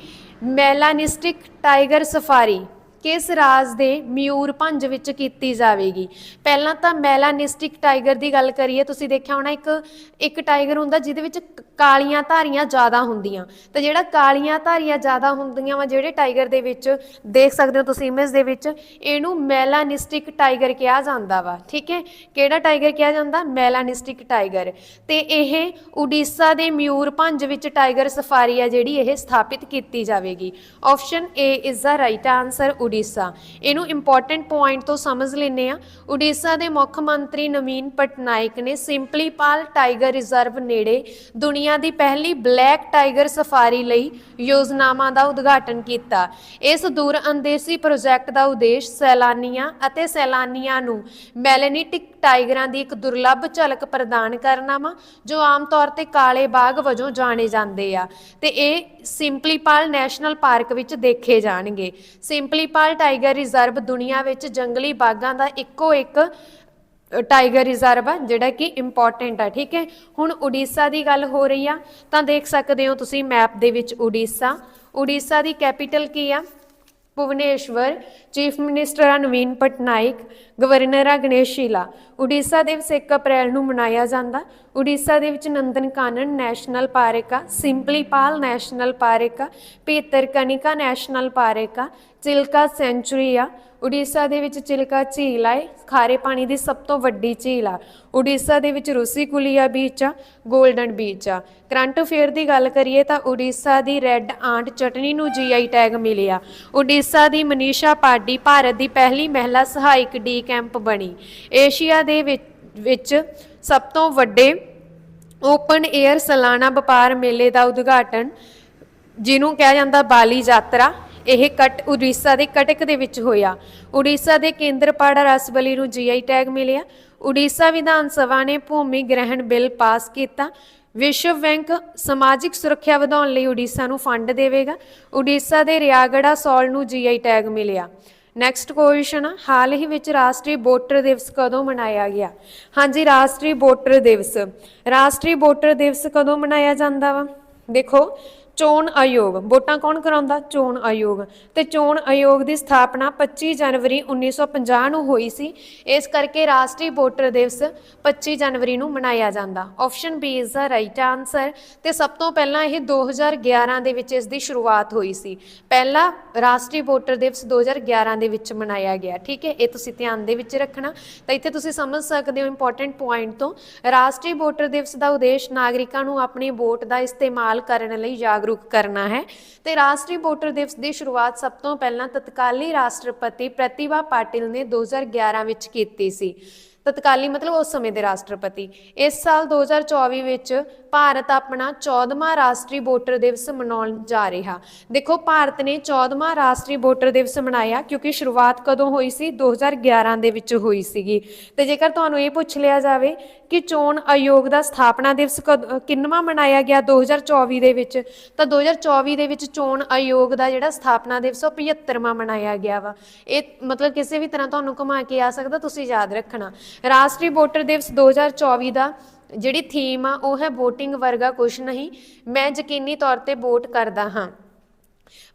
ਮੈਲਾਨਿਸਟਿਕ ਟਾਈਗਰ ਸਫਾਰੀ ਕਿਸ ਰਾਜ ਦੇ ਮਯੂਰਭੰਜ ਵਿੱਚ ਕੀਤੀ ਜਾਵੇਗੀ? ਪਹਿਲਾਂ ਤਾਂ ਮੈਲਾਨਿਸਟਿਕ ਟਾਈਗਰ ਦੀ ਗੱਲ ਕਰੀਏ, ਤੁਸੀਂ ਦੇਖਿਆ ਹੋਣਾ ਇੱਕ ਇੱਕ ਟਾਈਗਰ ਹੁੰਦਾ ਜਿਹਦੇ ਵਿੱਚ ਕ- ਕਾਲੀਆਂ ਧਾਰੀਆਂ ਜ਼ਿਆਦਾ ਹੁੰਦੀਆਂ। ਤੇ ਜਿਹੜਾ ਕਾਲੀਆਂ ਧਾਰੀਆਂ ਜ਼ਿਆਦਾ ਹੁੰਦੀਆਂ ਵਾ, ਜਿਹੜੇ ਟਾਈਗਰ ਦੇ ਵਿੱਚ, ਦੇਖ ਸਕਦੇ ਹੋ ਤੁਸੀਂ ਇਮੇਜ ਦੇ ਵਿੱਚ, ਇਹਨੂੰ ਮੈਲਾਨਿਸਟਿਕ ਟਾਈਗਰ ਕਿਹਾ ਜਾਂਦਾ ਵਾ। ਠੀਕ ਹੈ? ਕਿਹੜਾ ਟਾਈਗਰ ਕਿਹਾ ਜਾਂਦਾ? Melanistic tiger. ਤੇ ਇਹ ਉਡੀਸਾ ਦੇ ਮਯੂਰਭੰਜ ਵਿੱਚ ਟਾਈਗਰ ਸਫਾਰੀ ਆ ਜਿਹੜੀ ਇਹ ਸਥਾਪਿਤ ਕੀਤੀ ਜਾਵੇਗੀ। Option A is the right answer Odisha ਇਹਨੂੰ ਇੰਪੋਰਟੈਂਟ ਪੁਆਇੰਟ ਤੋਂ ਸਮਝ ਲੈਂਦੇ ਆ ਉਡੀਸਾ ਦੇ ਮੁੱਖ ਮੰਤਰੀ ਨਵੀਨ ਪਟਨਾਇਕ ਨੇ ਸਿੰਪਲੀਪਾਲ ਟਾਈਗਰ ਰਿਜ਼ਰਵ ਨੇੜੇ ਦੁਨੀਆ ਦੀ ਪਹਿਲੀ ਬਲੈਕ ਟਾਈਗਰ ਸਫਾਰੀ ਲਈ ਯੋਜਨਾਵਾਂ ਦਾ ਉਦਘਾਟਨ ਕੀਤਾ। ਇਸ ਦੂਰ ਅੰਦੇਸੀ ਪ੍ਰੋਜੈਕਟ ਦਾ ਉਦੇਸ਼ ਸੈਲਾਨੀਆਂ ਅਤੇ ਸੈਲਾਨੀਆਂ ਨੂੰ ਮੈਲੇਨਿਟਿਕ ਟਾਈਗਰਾਂ ਦੀ ਇੱਕ ਦੁਰਲੱਭ ਝਲਕ ਪ੍ਰਦਾਨ ਕਰਨਾ ਵਾ, ਜੋ ਆਮ ਤੌਰ ਤੇ ਕਾਲੇ ਬਾਗ ਵਜੋਂ ਜਾਣੇ ਜਾਂਦੇ ਆ। ਤੇ ਇਹ ਸਿੰਪਲੀਪਾਲ ਨੈਸ਼ਨਲ ਪਾਰਕ ਵਿੱਚ ਦੇਖੇ ਜਾਣਗੇ। ਸਿੰਪਲੀਪਾਲ ਟਾਈਗਰ ਰਿਜ਼ਰਵ ਦੁਨੀਆ ਵਿੱਚ ਜੰਗਲੀ ਬਾਗਾਂ ਦਾ ਇੱਕੋ ਇੱਕ ਟਾਈਗਰ ਰਿਜ਼ਰਵ ਆ, ਜਿਹੜਾ ਕਿ ਇੰਪੋਰਟੈਂਟ ਆ, ਠੀਕ ਹੈ? ਹੁਣ ਉੜੀਸਾ ਦੀ ਗੱਲ ਹੋ ਰਹੀ ਆ, ਤਾਂ ਦੇਖ ਸਕਦੇ ਹੋ ਤੁਸੀਂ ਮੈਪ ਦੇ ਵਿੱਚ ਉੜੀਸਾ। ਉੜੀਸਾ ਦੀ ਕੈਪੀਟਲ ਕੀ ਆ? ਭੁਵਨੇਸ਼ਵਰ, ਚੀਫ ਮਿਨਿਸਟਰ ਆ ਨਵੀਨ ਪਟਨਾਇਕ, ਗਵਰਨਰ ਆ ਗਣੇਸ਼ ਸ਼ੀਲਾ ਉਡੀਸਾ ਦਿਵਸ 1 ਅਪ੍ਰੈਲ ਨੂੰ ਮਨਾਇਆ ਜਾਂਦਾ। ਉੜੀਸਾ ਦੇ ਵਿੱਚ ਨੰਦਨ ਕਾਨਨ ਨੈਸ਼ਨਲ ਪਾਰਕ ਆ ਸਿੰਪਲੀਪਾਲ ਨੈਸ਼ਨਲ ਪਾਰਕ ਆ ਭੀਤਰਕਨਿਕਾ ਨੈਸ਼ਨਲ ਪਾਰਕ ਆ ਚਿਲਕਾ ਸੈਂਚੁਰੀ ਆ। ਉੜੀਸਾ ਦੇ ਵਿੱਚ ਚਿਲਕਾ ਝੀਲ ਆ। ਖਾਰੇ ਪਾਣੀ ਦੀ ਸਭ ਤੋਂ ਵੱਡੀ ਝੀਲ ਆ। ਉੜੀਸਾ ਦੇ ਵਿੱਚ ਰੂਸੀ ਕੁਲੀਆ ਬੀਚ ਆ 골ਡਨ ਬੀਚ ਆ। ਕਰੰਟ ਅਫੇਅਰ ਦੀ ਗੱਲ ਕਰੀਏ ਤਾਂ ਉੜੀਸਾ ਦੀ ਰੈੱਡ ਆਂਟ ਚਟਨੀ ਨੂੰ ਜੀਆਈ ਟੈਗ ਮਿਲਿਆ। ਉਡੀਸਾ ਦੀ ਮਨੀਸ਼ਾ ਪਾਡੀ ਭਾਰਤ ਦੀ ਪਹਿਲੀ ਮਹਿਲਾ ਸਹਾਇਕ ਡੀ ਕੈਂਪ ਬਣੀ। ਏਸ਼ੀਆ ਦੇ ਵਿੱਚ ਵਿੱਚ ਸਭ ਤੋਂ ਵੱਡੇ ਓਪਨ 에ਅਰ ਸਾਲਾਨਾ ਵਪਾਰ ਮੇਲੇ ਦਾ ਉਦਘਾਟਨ, ਜਿਹਨੂੰ ਕਿਹਾ ਜਾਂਦਾ ਬਾਲੀ ਯਾਤਰਾ। ਇਹ ਕਟ ਉੜੀਸਾ ਦੇ ਕਟਕ ਦੇ ਵਿੱਚ ਹੋਇਆ। ਉੜੀਸਾ ਦੇ ਕੇਂਦਰਪਾੜਾ ਰਸਬਲੀ ਨੂੰ ਜੀਆਈ ਟੈਗ ਮਿਲਿਆ। ਉੜੀਸਾ ਵਿਧਾਨ ਸਭਾ ਨੇ ਭੂਮੀ ਗ੍ਰਹਿਣ ਬਿੱਲ ਪਾਸ ਕੀਤਾ। ਵਿਸ਼ਵ ਬੈਂਕ ਸਮਾਜਿਕ ਸੁਰੱਖਿਆ ਵਧਾਉਣ ਲਈ ਉੜੀਸਾ ਨੂੰ ਫੰਡ ਦੇਵੇਗਾ। ਉੜੀਸਾ ਦੇ ਰਿਆਗੜਾ ਸੌਲ ਨੂੰ ਜੀਆਈ ਟੈਗ ਮਿਲਿਆ। ਨੈਕਸਟ ਕੁਐਸਚਨ ਹਾਲ ਹੀ ਵਿੱਚ ਰਾਸ਼ਟਰੀ ਵੋਟਰ ਦਿਵਸ ਕਦੋਂ ਮਨਾਇਆ ਗਿਆ? ਹਾਂਜੀ, ਰਾਸ਼ਟਰੀ ਵੋਟਰ ਦਿਵਸ। ਰਾਸ਼ਟਰੀ ਵੋਟਰ ਦਿਵਸ ਕਦੋਂ ਮਨਾਇਆ ਜਾਂਦਾ ਵਾ? ਦੇਖੋ ਚੋਣ ਆਯੋਗ। ਵੋਟਾਂ ਕੌਣ ਕਰਾਉਂਦਾ? ਚੋਣ ਆਯੋਗ। ਤੇ ਚੋਣ ਆਯੋਗ ਦੀ ਸਥਾਪਨਾ 25 ਜਨਵਰੀ 1950 ਨੂੰ ਹੋਈ ਸੀ। ਇਸ ਕਰਕੇ ਰਾਸ਼ਟਰੀ ਵੋਟਰ ਦਿਵਸ 25 ਜਨਵਰੀ ਨੂੰ ਮਨਾਇਆ ਜਾਂਦਾ। Option B is the right answer ਤੇ ਸਭ ਤੋਂ ਪਹਿਲਾਂ ਇਹ 2011 ਦੇ ਵਿੱਚ ਇਸ ਦੀ ਸ਼ੁਰੂਆਤ ਹੋਈ ਸੀ। ਪਹਿਲਾ ਰਾਸ਼ਟਰੀ ਵੋਟਰ ਦਿਵਸ 2011 ਦੇ ਵਿੱਚ ਮਨਾਇਆ ਗਿਆ। ਠੀਕ ਹੈ? ਇਹ ਤੁਸੀਂ ਧਿਆਨ ਦੇ ਵਿੱਚ ਰੱਖਣਾ। ਤਾਂ ਇੱਥੇ ਤੁਸੀਂ ਸਮਝ ਸਕਦੇ ਹੋ ਇੰਪੋਰਟੈਂਟ ਪੁਆਇੰਟ ਤੋਂ। ਰਾਸ਼ਟਰੀ ਵੋਟਰ ਦਿਵਸ ਦਾ ਉਦੇਸ਼ ਨਾਗਰਿਕਾਂ ਨੂੰ ਆਪਣੀ ਵੋਟ ਦਾ ਇਸਤੇਮਾਲ ਕਰਨ ਲਈ ਜਾਗਰੂਕ ਕਰਨਾ ਹੈ। ਤੇ ਰਾਸ਼ਟਰੀ ਵੋਟਰ ਦਿਵਸ ਦੀ ਸ਼ੁਰੂਆਤ ਸਭ ਤੋਂ ਪਹਿਲਾਂ ਤਤਕਾਲੀ ਰਾਸ਼ਟਰਪਤੀ ਪ੍ਰਤਿਭਾ ਪਾਟਿਲ ਨੇ 2011 ਵਿੱਚ ਕੀਤੀ ਸੀ। ਤਤਕਾਲੀ ਮਤਲਬ ਉਸ ਸਮੇਂ ਦੇ ਰਾਸ਼ਟਰਪਤੀ। ਇਸ ਸਾਲ 2024 ਵਿੱਚ ਭਾਰਤ ਆਪਣਾ 14ਵਾਂ ਰਾਸ਼ਟਰੀ ਵੋਟਰ ਦਿਵਸ ਮਨਾਉਣ ਜਾ ਰਿਹਾ। ਦੇਖੋ, ਭਾਰਤ ਨੇ 14ਵਾਂ ਰਾਸ਼ਟਰੀ ਵੋਟਰ ਦਿਵਸ ਮਨਾਇਆ ਕਿਉਂਕਿ ਸ਼ੁਰੂਆਤ ਕਦੋਂ ਹੋਈ ਸੀ? 2011 ਦੇ ਵਿੱਚ ਹੋਈ ਸੀਗੀ। ਤੇ ਜੇਕਰ ਤੁਹਾਨੂੰ ਇਹ ਪੁੱਛ ਲਿਆ ਜਾਵੇ ਕਿ ਚੋਣ ਆਯੋਗ ਦਾ ਸਥਾਪਨਾ ਦਿਵਸ ਕਦ- ਕਿੰਨਵਾਂ ਮਨਾਇਆ ਗਿਆ 2024 ਦੇ ਵਿੱਚ? ਤਾਂ 2024 ਦੇ ਵਿੱਚ ਚੋਣ ਆਯੋਗ ਦਾ ਜਿਹੜਾ ਸਥਾਪਨਾ ਦਿਵਸ ਉਹ 75ਵਾਂ ਮਨਾਇਆ ਗਿਆ ਵਾ। ਇਹ ਮਤਲਬ ਕਿਸੇ ਵੀ ਤਰ੍ਹਾਂ ਤੁਹਾਨੂੰ ਘੁਮਾ ਕੇ ਆ ਸਕਦਾ, ਤੁਸੀਂ ਯਾਦ ਰੱਖਣਾ। ਰਾਸ਼ਟਰੀ ਵੋਟਰ ਦਿਵਸ 2024 ਦਾ ਜਿਹੜੀ ਥੀਮ ਆ, ਉਹ ਹੈ VOTING ਵਰਗਾ ਕੁਝ ਨਹੀਂ। ਮੈਂ ਯਕੀਨੀ ਤੌਰ ਤੇ ਵੋਟ ਕਰਦਾ ਹਾਂ।